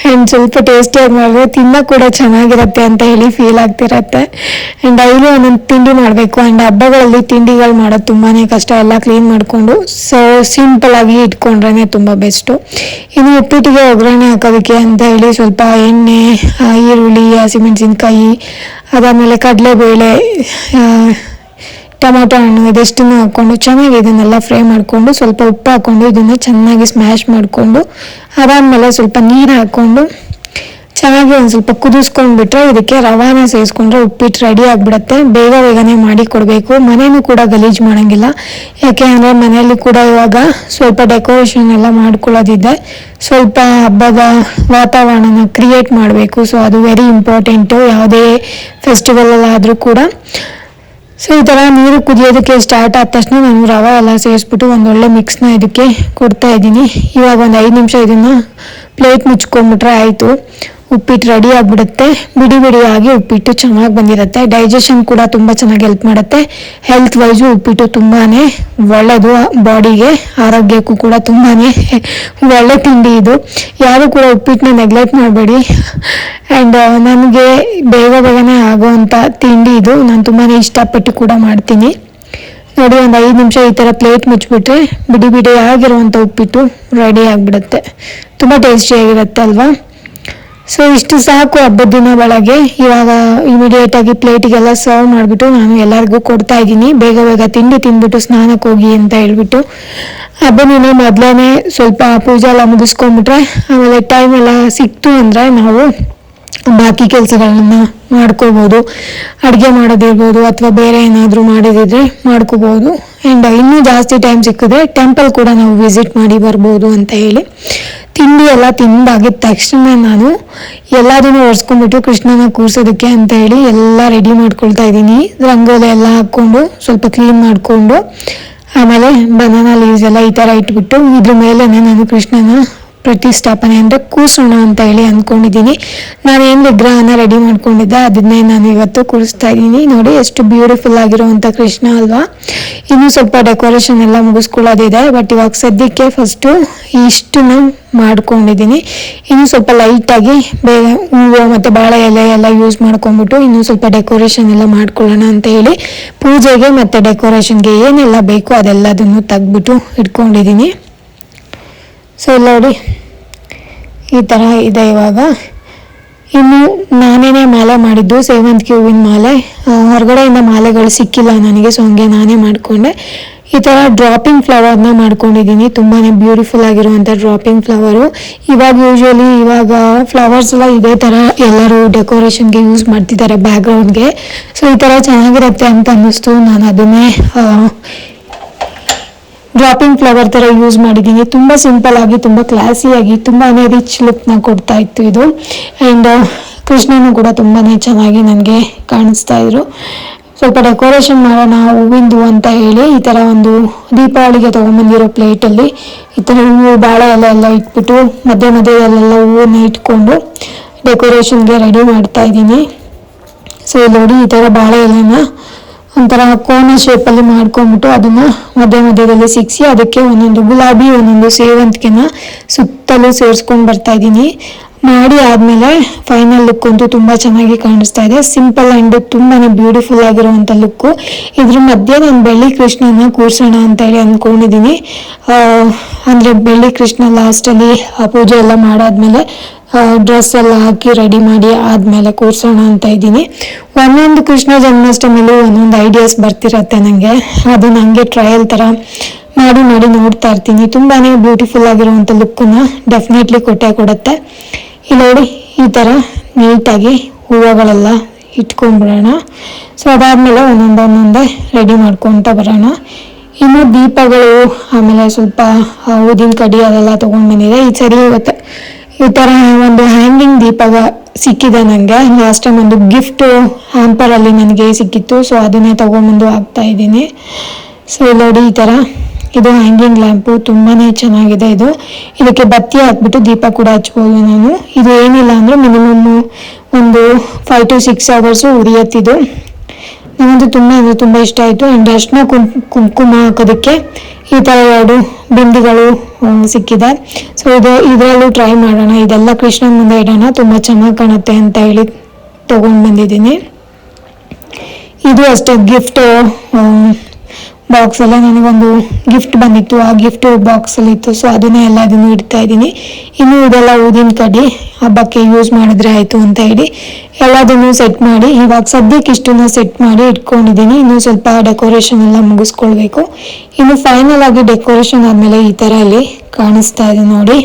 ಆ್ಯಂಡ್ ಸ್ವಲ್ಪ ಟೇಸ್ಟಿಯಾಗಿ ಮಾಡಿದ್ರೆ ತಿನ್ನೋ ಕೂಡ ಚೆನ್ನಾಗಿರುತ್ತೆ ಅಂತ ಹೇಳಿ ಫೀಲ್ ಆಗ್ತಿರತ್ತೆ. ಆ್ಯಂಡ್ ಡೈಲಿ ಒಂದೊಂದು ತಿಂಡಿ ಮಾಡಬೇಕು. ಆ್ಯಂಡ್ ಹಬ್ಬಗಳಲ್ಲಿ ತಿಂಡಿಗಳು ಮಾಡೋದು ತುಂಬಾ ಕಷ್ಟ. ಎಲ್ಲ ಕ್ಲೀನ್ ಮಾಡಿಕೊಂಡು ಸೊ ಸಿಂಪಲಾಗಿ ಇಟ್ಕೊಂಡ್ರೇ ತುಂಬ ಬೆಸ್ಟು ಇನ್ನು ಉಪ್ಪಿಟ್ಟಿಗೆ ಒಗ್ಗರಣೆ ಹಾಕೋದಕ್ಕೆ ಅಂತ ಹೇಳಿ ಸ್ವಲ್ಪ ಎಣ್ಣೆ ಈರುಳ್ಳಿ, ಹಸಿಮೆಣಸಿನ್ಕಾಯಿ ಅದಾದಮೇಲೆ ಕಡಲೆಬೇಳೆ ಟೊಮೊಟೊ ಹಣ್ಣು ಇದೆಷ್ಟನ್ನು ಹಾಕ್ಕೊಂಡು ಚೆನ್ನಾಗಿ ಇದನ್ನೆಲ್ಲ ಫ್ರೈ ಮಾಡಿಕೊಂಡು ಸ್ವಲ್ಪ ಉಪ್ಪು ಹಾಕ್ಕೊಂಡು ಇದನ್ನು ಚೆನ್ನಾಗಿ ಸ್ಮ್ಯಾಶ್ ಮಾಡಿಕೊಂಡು ಅದಾದಮೇಲೆ ಸ್ವಲ್ಪ ನೀರು ಹಾಕ್ಕೊಂಡು ಚೆನ್ನಾಗಿ ಒಂದು ಸ್ವಲ್ಪ ಕುದಿಸ್ಕೊಂಡ್ಬಿಟ್ರೆ ಇದಕ್ಕೆ ರವಾನ ಸೇರಿಸ್ಕೊಂಡ್ರೆ ಉಪ್ಪಿಟ್ಟು ರೆಡಿ ಆಗಿಬಿಡುತ್ತೆ. ಬೇಗ ಬೇಗನೆ ಮಾಡಿ ಕೊಡಬೇಕು. ಮನೇನು ಕೂಡ ಗಲೀಜು ಮಾಡೋಂಗಿಲ್ಲ. ಯಾಕೆ ಅಂದರೆ ಮನೆಯಲ್ಲಿ ಕೂಡ ಇವಾಗ ಸ್ವಲ್ಪ ಡೆಕೋರೇಷನ್ ಎಲ್ಲ ಮಾಡ್ಕೊಳ್ಳೋದಿದೆ. ಸ್ವಲ್ಪ ಹಬ್ಬದ ವಾತಾವರಣನ ಕ್ರಿಯೇಟ್ ಮಾಡಬೇಕು. ಸೊ ಅದು ವೆರಿ ಇಂಪಾರ್ಟೆಂಟು ಯಾವುದೇ ಫೆಸ್ಟಿವಲಲ್ಲಾದರೂ ಕೂಡ. ಸೊ ಈ ಥರ ನೀರು ಕುದಿಯೋದಕ್ಕೆ ಸ್ಟಾರ್ಟ್ ಆದ ತಕ್ಷಣ ನಾನು ರವೆ ಎಲ್ಲ ಸೇರಿಸ್ಬಿಟ್ಟು ಒಂದೊಳ್ಳೆ ಮಿಕ್ಸ್ನ ಇದಕ್ಕೆ ಕೊಡ್ತಾ ಇದ್ದೀನಿ. ಇವಾಗ ಒಂದು ಐದು ನಿಮಿಷ ಇದನ್ನು ಪ್ಲೇಟ್ ಮುಚ್ಕೊಂಡ್ಬಿಟ್ರೆ ಆಯಿತು. ಉಪ್ಪಿಟ್ಟು ರೆಡಿ ಆಗಿಬಿಡುತ್ತೆ. ಬಿಡಿ ಬಿಡಿಯಾಗಿ ಉಪ್ಪಿಟ್ಟು ಚೆನ್ನಾಗಿ ಬಂದಿರುತ್ತೆ. ಡೈಜೆಷನ್ ಕೂಡ ತುಂಬ ಚೆನ್ನಾಗಿ ಹೆಲ್ಪ್ ಮಾಡುತ್ತೆ. ಹೆಲ್ತ್ ವೈಸು ಉಪ್ಪಿಟ್ಟು ತುಂಬಾ ಒಳ್ಳೆಯದು ಬಾಡಿಗೆ ಆರೋಗ್ಯಕ್ಕೂ ಕೂಡ ತುಂಬಾ ಒಳ್ಳೆ ತಿಂಡಿ ಇದು. ಯಾರು ಕೂಡ ಉಪ್ಪಿಟ್ಟನ್ನ ನೆಗ್ಲೆಕ್ಟ್ ಮಾಡಬೇಡಿ. ಆ್ಯಂಡ್ ನನಗೆ ಬೇಗ ಬೇಗನೆ ಆಗೋವಂಥ ತಿಂಡಿ ಇದು. ನಾನು ತುಂಬಾ ಇಷ್ಟಪಟ್ಟು ಕೂಡ ಮಾಡ್ತೀನಿ. ನೋಡಿ, ಒಂದು ಐದು ನಿಮಿಷ ಈ ಥರ ಪ್ಲೇಟ್ ಮುಚ್ಚಿಬಿಟ್ರೆ ಬಿಡಿ ಬಿಡಿ ಆಗಿರುವಂಥ ಉಪ್ಪಿಟ್ಟು ರೆಡಿ ಆಗಿಬಿಡುತ್ತೆ. ತುಂಬ ಟೇಸ್ಟಿಯಾಗಿರುತ್ತೆ ಅಲ್ವಾ? ಸೊ ಇಷ್ಟು ಸಾಕು ಹಬ್ಬದ ದಿನ ಒಳಗೆ. ಇವಾಗ ಇಮಿಡಿಯೇಟ್ ಆಗಿ ಪ್ಲೇಟಿಗೆಲ್ಲ ಸರ್ವ್ ಮಾಡಿಬಿಟ್ಟು ನಾನು ಎಲ್ಲರಿಗೂ ಕೊಡ್ತಾ ಇದ್ದೀನಿ. ಬೇಗ ಬೇಗ ತಿಂಡಿ ತಿಂದ್ಬಿಟ್ಟು ಸ್ನಾನಕ್ಕೆ ಹೋಗಿ ಅಂತ ಹೇಳ್ಬಿಟ್ಟು. ಹಬ್ಬ ದಿನ ಮೊದಲೇ ಸ್ವಲ್ಪ ಪೂಜೆ ಎಲ್ಲ ಮುಗಿಸ್ಕೊಂಡ್ಬಿಟ್ರೆ, ಆಮೇಲೆ ಟೈಮ್ ಎಲ್ಲ ಸಿಕ್ತು ಅಂದರೆ ನಾವು ಬಾಕಿ ಕೆಲಸಗಳನ್ನ ಮಾಡ್ಕೋಬೋದು, ಅಡುಗೆ ಮಾಡೋದಿರ್ಬೋದು ಅಥವಾ ಬೇರೆ ಏನಾದರೂ ಮಾಡೋದಿದ್ರೆ ಮಾಡ್ಕೋಬೋದು. ಆ್ಯಂಡ್ ಇನ್ನೂ ಜಾಸ್ತಿ ಟೈಮ್ ಸಿಕ್ಕಿದ್ರೆ ಟೆಂಪಲ್ ಕೂಡ ನಾವು ವಿಸಿಟ್ ಮಾಡಿ ಬರ್ಬೋದು ಅಂತ ಹೇಳಿ. ತಿಂಡಿ ಎಲ್ಲ ತಿಂದಾಗಿದ್ದ ತಕ್ಷಣ ನಾನು ಎಲ್ಲದನ್ನು ಒರೆಸ್ಕೊಂಡ್ಬಿಟ್ಟು ಕೃಷ್ಣನ ಕೂರ್ಸೋದಕ್ಕೆ ಅಂತ ಹೇಳಿ ಎಲ್ಲ ರೆಡಿ ಮಾಡ್ಕೊಳ್ತಾ ಇದ್ದೀನಿ. ರಂಗೋಲಿ ಎಲ್ಲ ಹಾಕ್ಕೊಂಡು ಸ್ವಲ್ಪ ಕ್ಲೀನ್ ಮಾಡಿಕೊಂಡು, ಆಮೇಲೆ ಬನಾನಾ ಲೀವ್ಸ್ ಎಲ್ಲ ಈ ಥರ ಇಟ್ಬಿಟ್ಟು ಇದ್ರ ಮೇಲೇ ನಾನು ಕೃಷ್ಣನ ಪ್ರತಿಷ್ಠಾಪನೆ ಅಂದರೆ ಕೂಸೋಣ ಅಂತ ಹೇಳಿ ಅಂದ್ಕೊಂಡಿದ್ದೀನಿ ಏನು ವಿಗ್ರಹನ ರೆಡಿ ಮಾಡ್ಕೊಂಡಿದ್ದೆ, ಅದನ್ನೇ ನಾನು ಇವತ್ತು ಕೂರಿಸ್ತಾ ಇದ್ದೀನಿ. ನೋಡಿ, ಎಷ್ಟು ಬ್ಯೂಟಿಫುಲ್ ಆಗಿರುವಂಥ ಕೃಷ್ಣ ಅಲ್ವಾ? ಇನ್ನೂ ಸ್ವಲ್ಪ ಡೆಕೋರೇಷನ್ ಎಲ್ಲ ಮುಗಿಸ್ಕೊಳ್ಳೋದಿದೆ ಬಟ್ ಇವಾಗ ಸದ್ಯಕ್ಕೆ ಫಸ್ಟು ಇಷ್ಟನ್ನು ಮಾಡ್ಕೊಂಡಿದ್ದೀನಿ. ಇನ್ನು ಸ್ವಲ್ಪ ಲೈಟಾಗಿ ಬೇಗ ಹೂವು ಮತ್ತು ಬಾಳೆ ಎಲೆ ಎಲ್ಲ ಯೂಸ್ ಮಾಡ್ಕೊಂಡ್ಬಿಟ್ಟು ಇನ್ನೂ ಸ್ವಲ್ಪ ಡೆಕೋರೇಷನ್ ಎಲ್ಲ ಮಾಡ್ಕೊಳ್ಳೋಣ ಅಂತ ಹೇಳಿ ಪೂಜೆಗೆ ಮತ್ತು ಡೆಕೋರೇಷನ್ಗೆ ಏನೆಲ್ಲ ಬೇಕೋ ಅದೆಲ್ಲದನ್ನು ತೆಗ್ದ್ಬಿಟ್ಟು ಇಟ್ಕೊಂಡಿದ್ದೀನಿ. ಸೊ ನೋಡಿ ಈ ಥರ ಇದೆ ಇವಾಗ. ಇನ್ನು ನಾನೇನೇ ಮಾಲೆ ಮಾಡಿದ್ದು ಸೇವಂತಿಗೆ ಹೂವಿನ ಮಾಲೆ. ಹೊರಗಡೆಯಿಂದ ಮಾಲೆಗಳು ಸಿಕ್ಕಿಲ್ಲ ನನಗೆ ಸೊ ಹಂಗೆ ನಾನೇ ಮಾಡಿಕೊಂಡೆ. ಈ ಥರ ಡ್ರಾಪಿಂಗ್ ಫ್ಲವರ್ನ ಮಾಡ್ಕೊಂಡಿದ್ದೀನಿ. ತುಂಬಾ ಬ್ಯೂಟಿಫುಲ್ ಆಗಿರುವಂಥ ಡ್ರಾಪಿಂಗ್ ಫ್ಲವರು ಇವಾಗ ಯೂಶ್ವಲಿ ಇವಾಗ ಫ್ಲವರ್ಸ್ ಎಲ್ಲ ಇದೇ ಥರ ಎಲ್ಲರೂ ಡೆಕೋರೇಷನ್ಗೆ ಯೂಸ್ ಮಾಡ್ತಿದ್ದಾರೆ ಬ್ಯಾಕ್ಗ್ರೌಂಡ್ಗೆ ಸೊ ಈ ಥರ ಚೆನ್ನಾಗಿರುತ್ತೆ ಅಂತ ಅನ್ನಿಸ್ತು. ನಾನು ಅದನ್ನೇ ಡ್ರಾಪಿಂಗ್ ಫ್ಲವರ್ ಥರ ಯೂಸ್ ಮಾಡಿದ್ದೀನಿ. ತುಂಬ ಸಿಂಪಲ್ ಆಗಿ, ತುಂಬ ಕ್ಲಾಸಿಯಾಗಿ ತುಂಬಾ ರಿಚ್ ಲುಕ್ನ ಕೊಡ್ತಾ ಇತ್ತು ಇದು. ಆ್ಯಂಡ್ ಕೃಷ್ಣನು ಕೂಡ ತುಂಬಾ ಚೆನ್ನಾಗಿ ನನಗೆ ಕಾಣಿಸ್ತಾ ಇದ್ರು. ಸ್ವಲ್ಪ ಡೆಕೋರೇಷನ್ ಮಾಡೋಣ, ಹೂವಿಂದು ಅಂತ ಹೇಳಿ ಈ ಥರ ಒಂದು ದೀಪಾವಳಿಗೆ ತೊಗೊಂಬಂದಿರೋ ಪ್ಲೇಟಲ್ಲಿ ಈ ಥರ ಹೂವು ಬಾಳೆ ಎಲ್ಲ ಎಲ್ಲ ಇಟ್ಬಿಟ್ಟು ಮಧ್ಯೆ ಮಧ್ಯದಲ್ಲೆಲ್ಲ ಹೂವನ್ನ ಇಟ್ಕೊಂಡು ಡೆಕೋರೇಷನ್ಗೆ ರೆಡಿ ಮಾಡ್ತಾ ಇದ್ದೀನಿ. ಸೊ ನೋಡಿ ಈ ಥರ ಬಾಳೆ ಎಲೆನ ಒಂಥರ ಕೋನ ಶೇಪಲ್ಲಿ ಮಾಡ್ಕೊಂಡ್ಬಿಟ್ಟು ಅದನ್ನ ಮಧ್ಯ ಮಧ್ಯದಲ್ಲಿ ಸಿಕ್ಸಿ ಅದಕ್ಕೆ ಒಂದೊಂದು ಗುಲಾಬಿ, ಒಂದೊಂದು ಸೇವಂತಿಗೆನ ಸುತ್ತಲೂ ಸೇರಿಸ್ಕೊಂಡು ಬರ್ತಾ ಇದ್ದೀನಿ ಮಾಡಿ ಆದಮೇಲೆ ಫೈನಲ್ ಲುಕ್ ಅಂತೂ ತುಂಬ ಚೆನ್ನಾಗಿ ಕಾಣಿಸ್ತಾ ಇದೆ. ಸಿಂಪಲ್ ಆ್ಯಂಡ್ ತುಂಬಾ ಬ್ಯೂಟಿಫುಲ್ ಆಗಿರುವಂಥ ಲುಕ್ಕು ಇದ್ರ ಮಧ್ಯೆ ನಾನು ಬೆಳ್ಳಿ ಕೃಷ್ಣನ ಕೂರಿಸೋಣ ಅಂತ ಹೇಳಿ ಅಂದ್ಕೊಂಡಿದ್ದೀನಿ ಅಂದರೆ ಬೆಳ್ಳಿ ಕೃಷ್ಣ ಲಾಸ್ಟಲ್ಲಿ ಪೂಜೆ ಎಲ್ಲ ಮಾಡಾದ್ಮೇಲೆ ಡ್ರೆಸ್ ಎಲ್ಲ ಹಾಕಿ ರೆಡಿ ಮಾಡಿ ಆದಮೇಲೆ ಕೂರ್ಸೋಣ ಅಂತ ಇದ್ದೀನಿ. ಒಂದೊಂದು ಕೃಷ್ಣ ಜನ್ಮಾಷ್ಟಮಿಲಿ ಒಂದೊಂದು ಐಡಿಯಾಸ್ ಬರ್ತಿರತ್ತೆ ನನಗೆ ಅದು ನನಗೆ ಟ್ರಯಲ್ ಥರ ಮಾಡಿ ಮಾಡಿ ನೋಡ್ತಾ ಇರ್ತೀನಿ. ತುಂಬಾ ಬ್ಯೂಟಿಫುಲ್ ಆಗಿರುವಂಥ ಲುಕ್ಕನ್ನ ಡೆಫಿನೆಟ್ಲಿ ಕೊಟ್ಟೆ ಕೊಡುತ್ತೆ. ಇಲ್ಲಿ ನೋಡಿ, ಈ ಥರ ನೀಟಾಗಿ ಹೂವುಗಳೆಲ್ಲ ಇಟ್ಕೊಂಡ್ಬಿಡೋಣ. ಸೊ ಅದಾದಮೇಲೆ ಒಂದೊಂದು ಒಂದೊಂದೇ ರೆಡಿ ಮಾಡ್ಕೊತ ಬರೋಣ. ಇನ್ನು ದೀಪಗಳು, ಆಮೇಲೆ ಸ್ವಲ್ಪ ಊದಿನ ಕಡಿ ಅದೆಲ್ಲ ತೊಗೊಂಡು ಬಂದಿದೆ. ಈ ಸರಿ ಇವತ್ತು ಈ ಥರ ಒಂದು ಹ್ಯಾಂಗಿಂಗ್ ದೀಪ ಸಿಕ್ಕಿದೆ ನನಗೆ ಲಾಸ್ಟ್ ಟೈಮ್ ಒಂದು ಗಿಫ್ಟ್ ಹ್ಯಾಂಪರಲ್ಲಿ ನನಗೆ ಸಿಕ್ಕಿತ್ತು ಸೊ ಅದನ್ನೇ ತೊಗೊಂಬಂದು ಹಾಕ್ತಾ ಇದ್ದೀನಿ. ಸೊ ನೋಡಿ ಈ ಥರ ಇದು ಹ್ಯಾಂಗಿಂಗ್ ಲ್ಯಾಂಪು ತುಂಬಾ ಚೆನ್ನಾಗಿದೆ ಇದು. ಇದಕ್ಕೆ ಬತ್ತಿ ಹಾಕ್ಬಿಟ್ಟು ದೀಪ ಕೂಡ ಹಚ್ಬೋದು ನಾನು. ಇದು ಏನಿಲ್ಲ ಅಂದರೆ ಮಿನಿಮಮ್ ಒಂದು ಫೈವ್ ಟು ಸಿಕ್ಸ್ ಅವರ್ಸು ಉರಿಯತ್ತಿದು ನನಗಂತೂ ತುಂಬ ಅಂದರೆ ತುಂಬ ಇಷ್ಟ ಆಯಿತು. ಆ್ಯಂಡ್ ಅರ್ಶಿನ ಕುಂಕುಮ ಹಾಕೋದಕ್ಕೆ ಈ ಥರ ಎರಡು ಬಿಂದಿಗಳು ಸಿಕ್ಕಿದೆ. ಸೊ ಇದು ಇದರಲ್ಲೂ ಟ್ರೈ ಮಾಡೋಣ. ಇದೆಲ್ಲ ಕೃಷ್ಣನ ಮುಂದೆ ಇಡೋಣ. ತುಂಬ ಚೆನ್ನಾಗಿ ಕಾಣುತ್ತೆ ಅಂತ ಹೇಳಿ ತೊಗೊಂಡು ಬಂದಿದ್ದೀನಿ. ಇದು ಅಷ್ಟೇ ಗಿಫ್ಟ್ ಬಾಕ್ಸ್ ಎಲ್ಲ ನನಗೊಂದು ಗಿಫ್ಟ್ ಬಂದಿತ್ತು. ಆ ಗಿಫ್ಟ್ ಬಾಕ್ಸಲ್ಲಿ ಇತ್ತು. ಸೊ ಅದನ್ನೇ ಎಲ್ಲದನ್ನು ಇಡ್ತಾ ಇದ್ದೀನಿ. ಇನ್ನು ಇದೆಲ್ಲ ಊದಿನ ಕಡ್ಡಿ ಹಬ್ಬಕ್ಕೆ ಯೂಸ್ ಮಾಡಿದ್ರೆ ಆಯಿತು ಅಂತ ಹೇಳಿ ಎಲ್ಲದನ್ನು ಸೆಟ್ ಮಾಡಿ, ಇವಾಗ ಸದ್ಯಕ್ಕೆ ಇಷ್ಟನ್ನ ಸೆಟ್ ಮಾಡಿ ಇಟ್ಕೊಂಡಿದ್ದೀನಿ. ಇನ್ನು ಸ್ವಲ್ಪ ಡೆಕೋರೇಷನ್ ಎಲ್ಲ ಮುಗಿಸ್ಕೊಳ್ಬೇಕು. ಇನ್ನು ಫೈನಲ್ ಆಗಿ ಡೆಕೋರೇಷನ್ ಆದಮೇಲೆ ಈ ಥರ ಇಲ್ಲಿ ಕಾಣಿಸ್ತಾ ಇದೆ ನೋಡಿ.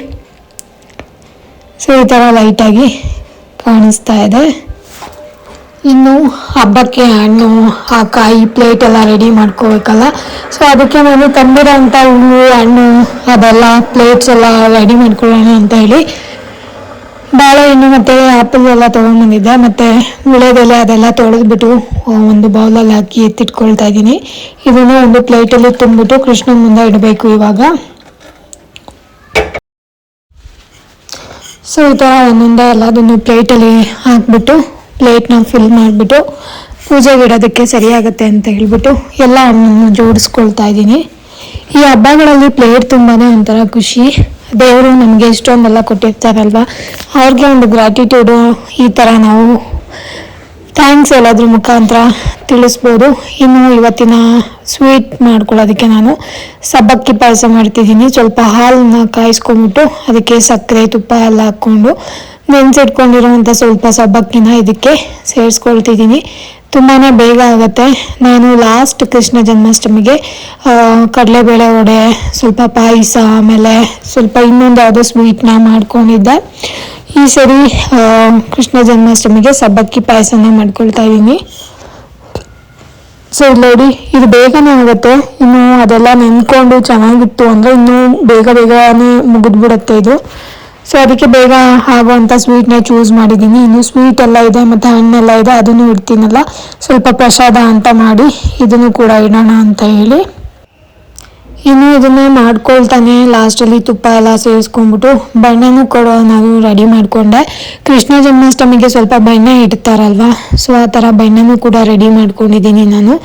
ಸೊ ಈ ಥರ ಲೈಟಾಗಿ ಕಾಣಿಸ್ತಾ ಇದೆ. ಇನ್ನು ಹಬ್ಬಕ್ಕೆ ಹಣ್ಣು ಆ ಕಾಯಿ ಪ್ಲೇಟ್ ಎಲ್ಲ ರೆಡಿ ಮಾಡ್ಕೋಬೇಕಲ್ಲ. ಸೊ ಅದಕ್ಕೆ ನಾನು ತಂದಿರೋಂಥ ಹೂವು ಹಣ್ಣು, ಅದೆಲ್ಲ ಪ್ಲೇಟ್ಸ್ ಎಲ್ಲ ರೆಡಿ ಮಾಡ್ಕೊಳ್ಳೋಣ ಅಂತ ಹೇಳಿ ಬಾಳೆಹಣ್ಣು ಮತ್ತು ಆ್ಯಪಲ್ ಎಲ್ಲ ತೊಗೊಂಡ್ಬಂದಿದ್ದೆ. ಮತ್ತು ವಿಳೆದೆಲೆ ಅದೆಲ್ಲ ತೊಳೆದ್ಬಿಟ್ಟು ಒಂದು ಬೌಲಲ್ಲಿ ಹಾಕಿ ಎತ್ತಿಟ್ಕೊಳ್ತಾ ಇದ್ದೀನಿ. ಇದನ್ನು ಒಂದು ಪ್ಲೇಟಲ್ಲಿ ತುಂಬಿಟ್ಟು ಕೃಷ್ಣನ ಮುಂದೆ ಇಡಬೇಕು ಇವಾಗ. ಸೊ ಈ ಥರ ಒಂದೊಂದೇ ಎಲ್ಲದನ್ನು ಪ್ಲೇಟಲ್ಲಿ ಹಾಕ್ಬಿಟ್ಟು ಪ್ಲೇಟ್ನ ಫಿಲ್ ಮಾಡಿಬಿಟ್ಟು ಪೂಜೆಗೆ ಇಡೋದಕ್ಕೆ ಸರಿಯಾಗುತ್ತೆ ಅಂತ ಹೇಳ್ಬಿಟ್ಟು ಎಲ್ಲ ಹಣ್ಣನ್ನು ಜೋಡಿಸ್ಕೊಳ್ತಾ ಇದ್ದೀನಿ. ಈ ಹಬ್ಬಗಳಲ್ಲಿ ಪ್ಲೇಟ್ ತುಂಬಾ ಒಂಥರ ಖುಷಿ. ದೇವರು ನಮಗೆ ಇಷ್ಟೊಂದೆಲ್ಲ ಕೊಟ್ಟಿರ್ತಾರಲ್ವ? ಅವ್ರಿಗೆ ಒಂದು ಗ್ರ್ಯಾಟಿಟ್ಯೂಡು ಈ ಥರ ನಾವು ಥ್ಯಾಂಕ್ಸ್ ಎಲ್ಲಾದ್ರ ಮುಖಾಂತರ ತಿಳಿಸ್ಬೋದು. ಇನ್ನು ಇವತ್ತಿನ ಸ್ವೀಟ್ ಮಾಡ್ಕೊಳ್ಳೋದಕ್ಕೆ ನಾನು ಸಬ್ಬಕ್ಕಿ ಪಾಯಸ ಮಾಡ್ತಿದ್ದೀನಿ. ಸ್ವಲ್ಪ ಹಾಲನ್ನ ಕಾಯಿಸ್ಕೊಂಬಿಟ್ಟು ಅದಕ್ಕೆ ಸಕ್ಕರೆ ತುಪ್ಪ ಎಲ್ಲ ಹಾಕ್ಕೊಂಡು ನೆನೆಸಿಟ್ಕೊಂಡಿರೋವಂಥ ಸ್ವಲ್ಪ ಸಬ್ಬಕ್ಕಿನ ಇದಕ್ಕೆ ಸೇರಿಸ್ಕೊಳ್ತಿದ್ದೀನಿ. ತುಂಬಾ ಬೇಗ ಆಗುತ್ತೆ. ನಾನು ಲಾಸ್ಟ್ ಕೃಷ್ಣ ಜನ್ಮಾಷ್ಟಮಿಗೆ ಕಡಲೆಬೇಳೆ ವಡೆ, ಸ್ವಲ್ಪ ಪಾಯಸ, ಆಮೇಲೆ ಸ್ವಲ್ಪ ಇನ್ನೊಂದು ಯಾವುದೋ ಸ್ವೀಟ್ನ ಮಾಡ್ಕೊಂಡಿದ್ದೆ. ಈ ಸರಿ ಕೃಷ್ಣ ಜನ್ಮಾಷ್ಟಮಿಗೆ ಸಬ್ಬಕ್ಕಿ ಪಾಯಸನ ಮಾಡ್ಕೊಳ್ತಾ ಇದ್ದೀನಿ. ಸೊ ನೋಡಿ, ಇದು ಬೇಗನೇ ಆಗುತ್ತೆ. ಇನ್ನು ಅದೆಲ್ಲ ನೆನ್ಕೊಂಡು ಚೆನ್ನಾಗಿತ್ತು ಅಂದರೆ ಇನ್ನೂ ಬೇಗ ಬೇಗನೆ ಮುಗಿದ್ಬಿಡುತ್ತೆ ಇದು. ಸೊ ಅದಕ್ಕೆ ಬೇಗ ಆಗುವಂಥ ಸ್ವೀಟ್ನ ಚೂಸ್ ಮಾಡಿದ್ದೀನಿ. ಇನ್ನು ಸ್ವೀಟ್ ಎಲ್ಲ ಇದೆ, ಮತ್ತು ಹಣ್ಣೆಲ್ಲ ಇದೆ, ಅದನ್ನು ಇಡ್ತೀನಲ್ಲ. ಸ್ವಲ್ಪ ಪ್ರಸಾದ ಅಂತ ಮಾಡಿ ಇದನ್ನು ಕೂಡ ಇಡೋಣ ಅಂತ ಹೇಳಿ. ಇನ್ನು ಇದನ್ನ ಮಾಡ್ಕೊಳ್ತಾನೆ. ಲಾಸ್ಟಲ್ಲಿ ತುಪ್ಪ ಎಲ್ಲ ಸೇರಿಸ್ಕೊಂಡ್ಬಿಟ್ಟು ಬಣ್ಣನೂ ಕೊಡೋ ನಾನು ರೆಡಿ ಮಾಡಿಕೊಂಡೆ. ಕೃಷ್ಣ ಜನ್ಮಾಷ್ಟಮಿಗೆ ಸ್ವಲ್ಪ ಬೆಣ್ಣೆ ಇಡ್ತಾರಲ್ವ? ಸೊ ಆ ಥರ ಬೆಣ್ಣೆನೂ ಕೂಡ ರೆಡಿ ಮಾಡ್ಕೊಂಡಿದ್ದೀನಿ ನಾನು.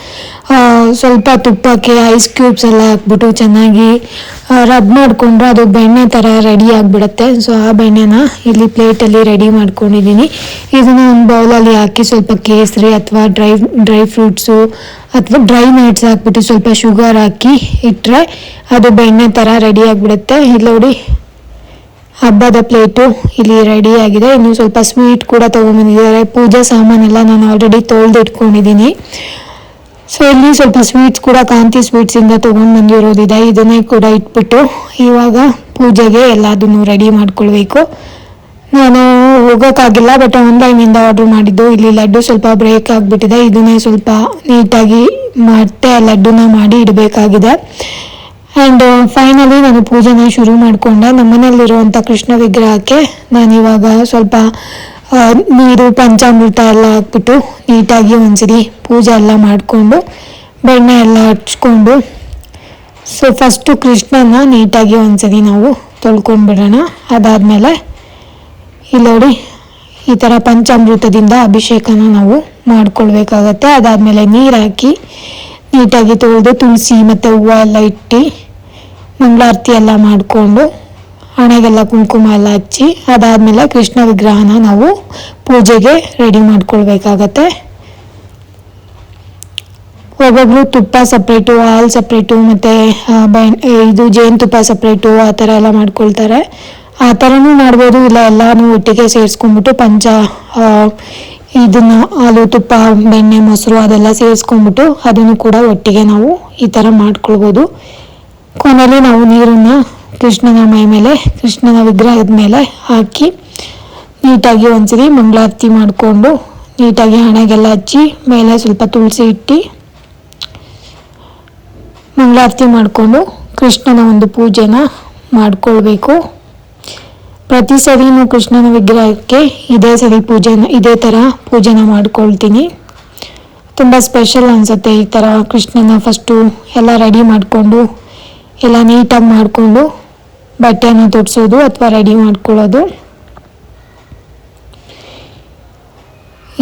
ಸ್ವಲ್ಪ ತುಪ್ಪಕ್ಕೆ ಐಸ್ ಕ್ಯೂಬ್ಸ್ ಎಲ್ಲ ಹಾಕ್ಬಿಟ್ಟು ಚೆನ್ನಾಗಿ ರಬ್ ಮಾಡಿಕೊಂಡ್ರೆ ಅದು ಬೆಣ್ಣೆ ಥರ ರೆಡಿ ಆಗಿಬಿಡುತ್ತೆ. ಸೊ ಆ ಬೆಣ್ಣೆನ ಇಲ್ಲಿ ಪ್ಲೇಟಲ್ಲಿ ರೆಡಿ ಮಾಡ್ಕೊಂಡಿದ್ದೀನಿ. ಇದನ್ನ ಒಂದು ಬೌಲಲ್ಲಿ ಹಾಕಿ ಸ್ವಲ್ಪ ಕೇಸರಿ ಅಥವಾ ಡ್ರೈ ಡ್ರೈ ಫ್ರೂಟ್ಸು ಅಥವಾ ಡ್ರೈ ನಟ್ಸ್ ಹಾಕ್ಬಿಟ್ಟು ಸ್ವಲ್ಪ ಶುಗರ್ ಹಾಕಿ ಇಟ್ಟರೆ ಅದು ಬೆಣ್ಣೆ ಥರ ರೆಡಿ ಆಗಿಬಿಡುತ್ತೆ. ಇಲ್ಲಿ ನೋಡಿ ಹಬ್ಬದ ಪ್ಲೇಟು ಇಲ್ಲಿ ರೆಡಿ ಆಗಿದೆ. ಇನ್ನು ಸ್ವಲ್ಪ ಸ್ವೀಟ್ ಕೂಡ ತೊಗೊಂಬಂದಿದ್ದಾರೆ ಪೂಜೆ ಸಾಮಾನೆಲ್ಲ ನಾನು ಆಲ್ರೆಡಿ ತೊಳೆದು ಇಟ್ಕೊಂಡಿದ್ದೀನಿ ಸೊ ಇಲ್ಲಿ ಸ್ವಲ್ಪ ಸ್ವೀಟ್ಸ್ ಕೂಡ ಕಾಂತಿ ಸ್ವೀಟ್ಸಿಂದ ತೊಗೊಂಡು ಬಂದಿರೋದಿದೆ ಇದನ್ನೇ ಕೂಡ ಇಟ್ಬಿಟ್ಟು ಇವಾಗ ಪೂಜೆಗೆ ಎಲ್ಲದನ್ನು ರೆಡಿ ಮಾಡ್ಕೊಳ್ಬೇಕು. ನಾನು ಹೋಗೋಕ್ಕಾಗಿಲ್ಲ ಬಟ್ ಆನ್ಲೈನಿಂದ ಆರ್ಡ್ರ್ ಮಾಡಿದ್ದು. ಇಲ್ಲಿ ಲಡ್ಡು ಸ್ವಲ್ಪ ಬ್ರೇಕ್ ಆಗಿಬಿಟ್ಟಿದೆ. ಇದನ್ನೇ ಸ್ವಲ್ಪ ನೀಟಾಗಿ ಮತ್ತೆ ಲಡ್ಡುನ ಮಾಡಿ ಇಡಬೇಕಾಗಿದೆ. ಆ್ಯಂಡ್ ಫೈನಲಿ ನಾನು ಪೂಜೆನ ಶುರು ಮಾಡಿಕೊಂಡೆ. ನಮ್ಮನೇಲಿರುವಂಥ ಕೃಷ್ಣ ವಿಗ್ರಹಕ್ಕೆ ನಾನು ಇವಾಗ ಸ್ವಲ್ಪ ನೀರು, ಪಂಚಾಮೃತ ಎಲ್ಲ ಹಾಕ್ಬಿಟ್ಟು ನೀಟಾಗಿ ಒಂದ್ಸರಿ ಪೂಜೆ ಎಲ್ಲ ಮಾಡಿಕೊಂಡು, ಬೆಣ್ಣೆ ಎಲ್ಲ ಹಚ್ಕೊಂಡು ಸೊ ಫಸ್ಟು ಕೃಷ್ಣನ ನೀಟಾಗಿ ಒಂದ್ಸರಿ ನಾವು ತೊಳ್ಕೊಂಡ್ಬಿಡೋಣ. ಅದಾದಮೇಲೆ ಇಲ್ಲಿ ನೋಡಿ, ಈ ಥರ ಪಂಚಾಮೃತದಿಂದ ಅಭಿಷೇಕನ ನಾವು ಮಾಡ್ಕೊಳ್ಬೇಕಾಗತ್ತೆ. ಅದಾದಮೇಲೆ ನೀರು ಹಾಕಿ ನೀಟಾಗಿ ತೊಳೆದು ತುಳಸಿ ಮತ್ತು ಹೂವು ಎಲ್ಲ ಇಟ್ಟು ಮಂಗಳಾರತಿ ಎಲ್ಲ ಮಾಡಿಕೊಂಡು ಹಣೆಗೆಲ್ಲ ಕುಂಕುಮ ಎಲ್ಲ ಹಚ್ಚಿ, ಅದಾದಮೇಲೆ ಕೃಷ್ಣ ವಿಗ್ರಹನ ನಾವು ಪೂಜೆಗೆ ರೆಡಿ ಮಾಡ್ಕೊಳ್ಬೇಕಾಗತ್ತೆ. ಒಬ್ಬೊಬ್ರು ತುಪ್ಪ ಸಪ್ರೇಟು ಹಾಲು ಸಪ್ರೇಟು ಮತ್ತು ಇದು ಜೇನುತುಪ್ಪ ಸಪ್ರೇಟು ಆ ಥರ ಎಲ್ಲ ಮಾಡ್ಕೊಳ್ತಾರೆ. ಆ ಥರನೂ ಮಾಡ್ಬೋದು, ಇಲ್ಲ ಎಲ್ಲನೂ ಒಟ್ಟಿಗೆ ಸೇರಿಸ್ಕೊಂಡ್ಬಿಟ್ಟು ಪಂಚ ಇದನ್ನು ಹಾಲು, ತುಪ್ಪ, ಬೆಣ್ಣೆ, ಮೊಸರು ಅದೆಲ್ಲ ಸೇರಿಸ್ಕೊಂಡ್ಬಿಟ್ಟು ಅದನ್ನು ಕೂಡ ಒಟ್ಟಿಗೆ ನಾವು ಈ ಥರ ಮಾಡ್ಕೊಳ್ಬೋದು. ಕೊನೆಯಲ್ಲಿ ನಾವು ನೀರನ್ನು ಕೃಷ್ಣನ ಮೈ ಮೇಲೆ, ಕೃಷ್ಣನ ವಿಗ್ರಹದ ಮೇಲೆ ಹಾಕಿ ನೀಟಾಗಿ ಒಂದ್ಸರಿ ಮಂಗಳಾರತಿ ಮಾಡಿಕೊಂಡು ನೀಟಾಗಿ ಹಣೆಗೆಲ್ಲ ಹಚ್ಚಿ ಮೇಲೆ ಸ್ವಲ್ಪ ತುಳಸಿ ಇಟ್ಟು ಮಂಗಳಾರತಿ ಮಾಡಿಕೊಂಡು ಕೃಷ್ಣನ ಒಂದು ಪೂಜೆನ ಮಾಡಿಕೊಳ್ಬೇಕು. ಪ್ರತಿ ಸರಿನೂ ಕೃಷ್ಣನ ವಿಗ್ರಹಕ್ಕೆ ಇದೇ ಸರಿ ಪೂಜೆನ, ಇದೇ ಥರ ಪೂಜೆನ ಮಾಡ್ಕೊಳ್ತೀನಿ. ತುಂಬ ಸ್ಪೆಷಲ್ ಅನಿಸುತ್ತೆ ಈ ಥರ ಕೃಷ್ಣನ ಫಸ್ಟು ಎಲ್ಲ ರೆಡಿ ಮಾಡಿಕೊಂಡು ಎಲ್ಲ ನೀಟಾಗಿ ಮಾಡಿಕೊಂಡು ಬಟ್ಟೆನ ತೊಡಿಸೋದು ಅಥವಾ ರೆಡಿ ಮಾಡ್ಕೊಳ್ಳೋದು.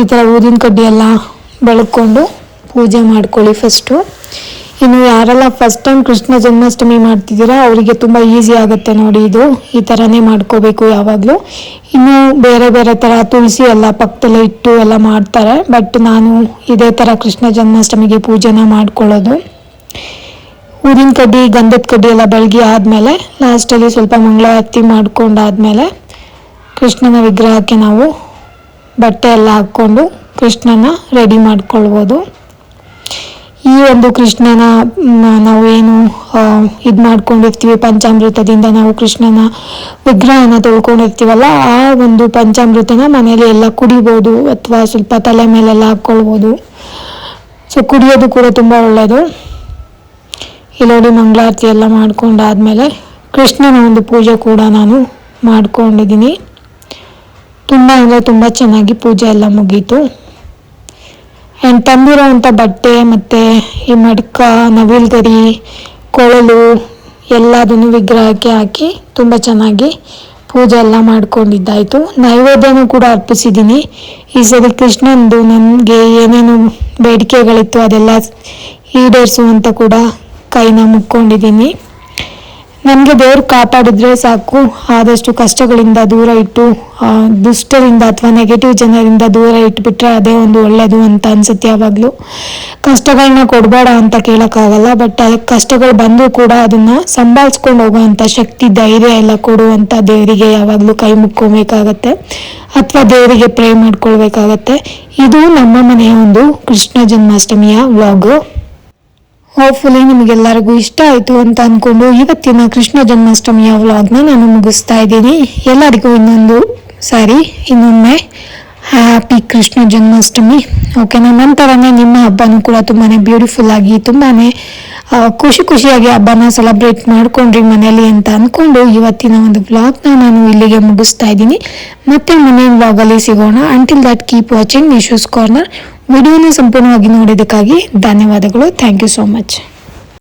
ಈ ಥರ ಊದಿನ ಕಡ್ಡಿ ಎಲ್ಲ ಬೆಳ್ಕೊಂಡು ಪೂಜೆ ಮಾಡ್ಕೊಳ್ಳಿ ಫಸ್ಟು. ಇನ್ನು ಯಾರೆಲ್ಲ ಫಸ್ಟ್ ಟೈಮ್ ಕೃಷ್ಣ ಜನ್ಮಾಷ್ಟಮಿ ಮಾಡ್ತಿದ್ದೀರಾ, ಅವರಿಗೆ ತುಂಬ ಈಸಿ ಆಗುತ್ತೆ ನೋಡಿ ಇದು. ಈ ಥರನೇ ಮಾಡ್ಕೋಬೇಕು ಯಾವಾಗಲೂ. ಇನ್ನು ಬೇರೆ ಬೇರೆ ಥರ ತುಳಸಿ ಎಲ್ಲ ಪಕ್ಕದಲ್ಲೇ ಇಟ್ಟು ಎಲ್ಲ ಮಾಡ್ತಾರೆ, ಬಟ್ ನಾನು ಇದೇ ಥರ ಕೃಷ್ಣ ಜನ್ಮಾಷ್ಟಮಿಗೆ ಪೂಜೆನ ಮಾಡ್ಕೊಳ್ಳೋದು. ಊದಿನ ಕಡ್ಡಿ, ಗಂಧದ ಕಡ್ಡಿ ಎಲ್ಲ ಬೆಳಗ್ಗೆ ಆದಮೇಲೆ ಲಾಸ್ಟಲ್ಲಿ ಸ್ವಲ್ಪ ಮಂಗಳಾರತಿ ಮಾಡ್ಕೊಂಡಾದ್ಮೇಲೆ ಕೃಷ್ಣನ ವಿಗ್ರಹಕ್ಕೆ ನಾವು ಬಟ್ಟೆ ಎಲ್ಲ ಹಾಕ್ಕೊಂಡು ಕೃಷ್ಣನ ರೆಡಿ ಮಾಡ್ಕೊಳ್ಬೋದು. ಈ ಒಂದು ಕೃಷ್ಣನ ನಾವು ಏನು ಇದು ಮಾಡ್ಕೊಂಡಿರ್ತೀವಿ, ಪಂಚಾಮೃತದಿಂದ ನಾವು ಕೃಷ್ಣನ ವಿಗ್ರಹನ ತೊಳ್ಕೊಂಡಿರ್ತೀವಲ್ಲ, ಆ ಒಂದು ಪಂಚಾಮೃತನ ಮನೇಲಿ ಎಲ್ಲ ಕುಡಿಬೋದು ಅಥವಾ ಸ್ವಲ್ಪ ತಲೆ ಮೇಲೆಲ್ಲ ಹಾಕ್ಕೊಳ್ಬೋದು. ಸೊ ಕುಡಿಯೋದು ಕೂಡ ತುಂಬ ಒಳ್ಳೆಯದು ಇಲ್ಲೋಡಿ ಮಂಗಳಾರತಿ ಎಲ್ಲ ಮಾಡ್ಕೊಂಡಾದಮೇಲೆ ಕೃಷ್ಣನ ಒಂದು ಪೂಜೆ ಕೂಡ ನಾನು ಮಾಡ್ಕೊಂಡಿದ್ದೀನಿ. ತುಂಬ ಅಂದರೆ ತುಂಬ ಚೆನ್ನಾಗಿ ಪೂಜೆ ಎಲ್ಲ ಮುಗೀತು. ಆ್ಯಂಡ್ ತಂದಿರೋವಂಥ ಬಟ್ಟೆ ಮತ್ತು ಈ ಮಡ್ಕ ನವಿಲ್ಗರಿ ಕೊಳಲು ಎಲ್ಲದನ್ನು ವಿಗ್ರಹಕ್ಕೆ ಹಾಕಿ ತುಂಬ ಚೆನ್ನಾಗಿ ಪೂಜೆ ಎಲ್ಲ ಮಾಡ್ಕೊಂಡಿದ್ದಾಯಿತು. ನೈವೇದ್ಯನೂ ಕೂಡ ಅರ್ಪಿಸಿದ್ದೀನಿ. ಈ ಸರಿ ಕೃಷ್ಣಂದು ನನಗೆ ಏನೇನು ಬೇಡಿಕೆಗಳಿತ್ತು ಅದೆಲ್ಲ ಈಡೇರಿಸುವಂತ ಕೂಡ ಕೈನ ಮುಕ್ಕೊಂಡಿದ್ದೀನಿ. ನನಗೆ ದೇವ್ರು ಕಾಪಾಡಿದ್ರೆ ಸಾಕು. ಆದಷ್ಟು ಕಷ್ಟಗಳಿಂದ ದೂರ ಇಟ್ಟು ದುಷ್ಟರಿಂದ ಅಥವಾ ನೆಗೆಟಿವ್ ಜನರಿಂದ ದೂರ ಇಟ್ಬಿಟ್ರೆ ಅದೇ ಒಂದು ಒಳ್ಳೆಯದು ಅಂತ ಅನ್ಸುತ್ತೆ ಯಾವಾಗಲೂ. ಕಷ್ಟಗಳನ್ನ ಕೊಡಬೇಡ ಅಂತ ಕೇಳೋಕ್ಕಾಗಲ್ಲ ಬಟ್ ಅದಕ್ಕೆ ಕಷ್ಟಗಳು ಬಂದರೂ ಕೂಡ ಅದನ್ನು ಸಂಭಾಳಿಸ್ಕೊಂಡು ಹೋಗುವಂಥ ಶಕ್ತಿ, ಧೈರ್ಯ ಎಲ್ಲ ಕೊಡುವಂಥ ದೇವರಿಗೆ ಯಾವಾಗಲೂ ಕೈ ಮುಕ್ಕೋಬೇಕಾಗತ್ತೆ. ಅಥವಾ ದೇವರಿಗೆ ಪ್ರೇ ಮಾಡ್ಕೊಳ್ಬೇಕಾಗತ್ತೆ. ಇದು ನಮ್ಮ ಮನೆಯ ಒಂದು ಕೃಷ್ಣ ಜನ್ಮಾಷ್ಟಮಿಯ ವ್ಲಾಗು ಹೋಪ್ಫುಲಿ ನಿಮಗೆಲ್ಲರಿಗೂ ಇಷ್ಟ ಆಯಿತು ಅಂತ ಅಂದ್ಕೊಂಡು ಇವತ್ತಿನ ಕೃಷ್ಣ ಜನ್ಮಾಷ್ಟಮಿಯ ವ್ಲಾಗ್ನ ನಾನು ಮುಗಿಸ್ತಾ ಇದ್ದೀನಿ. ಎಲ್ಲರಿಗೂ ಇನ್ನೊಂದು ಸಾರಿ, ಇನ್ನೊಮ್ಮೆ ಹ್ಯಾಪಿ ಕೃಷ್ಣ ಜನ್ಮಾಷ್ಟಮಿ. ಓಕೆನಾ ನಂತರನೇ ನಿಮ್ಮ ಹಬ್ಬನೂ ಕೂಡ ತುಂಬಾ ಬ್ಯೂಟಿಫುಲ್ ಆಗಿ ತುಂಬಾ ಖುಷಿ ಖುಷಿಯಾಗಿ ಹಬ್ಬನ ಸೆಲೆಬ್ರೇಟ್ ಮಾಡ್ಕೊಂಡ್ರಿ ಮನೇಲಿ ಅಂತ ಅಂದ್ಕೊಂಡು ಇವತ್ತಿನ ಒಂದು ವ್ಲಾಗ್ನ ನಾನು ಇಲ್ಲಿಗೆ ಮುಗಿಸ್ತಾ ಇದ್ದೀನಿ. ಮತ್ತೆ ಮನೆ ವ್ಲಾಗಲ್ಲಿ ಸಿಗೋಣ. Until that keep watching Ishu's corner ವಿಡಿಯೋನ ಸಂಪೂರ್ಣವಾಗಿ ನೋಡಿದ್ದಕ್ಕಾಗಿ ಧನ್ಯವಾದಗಳು. Thank you so much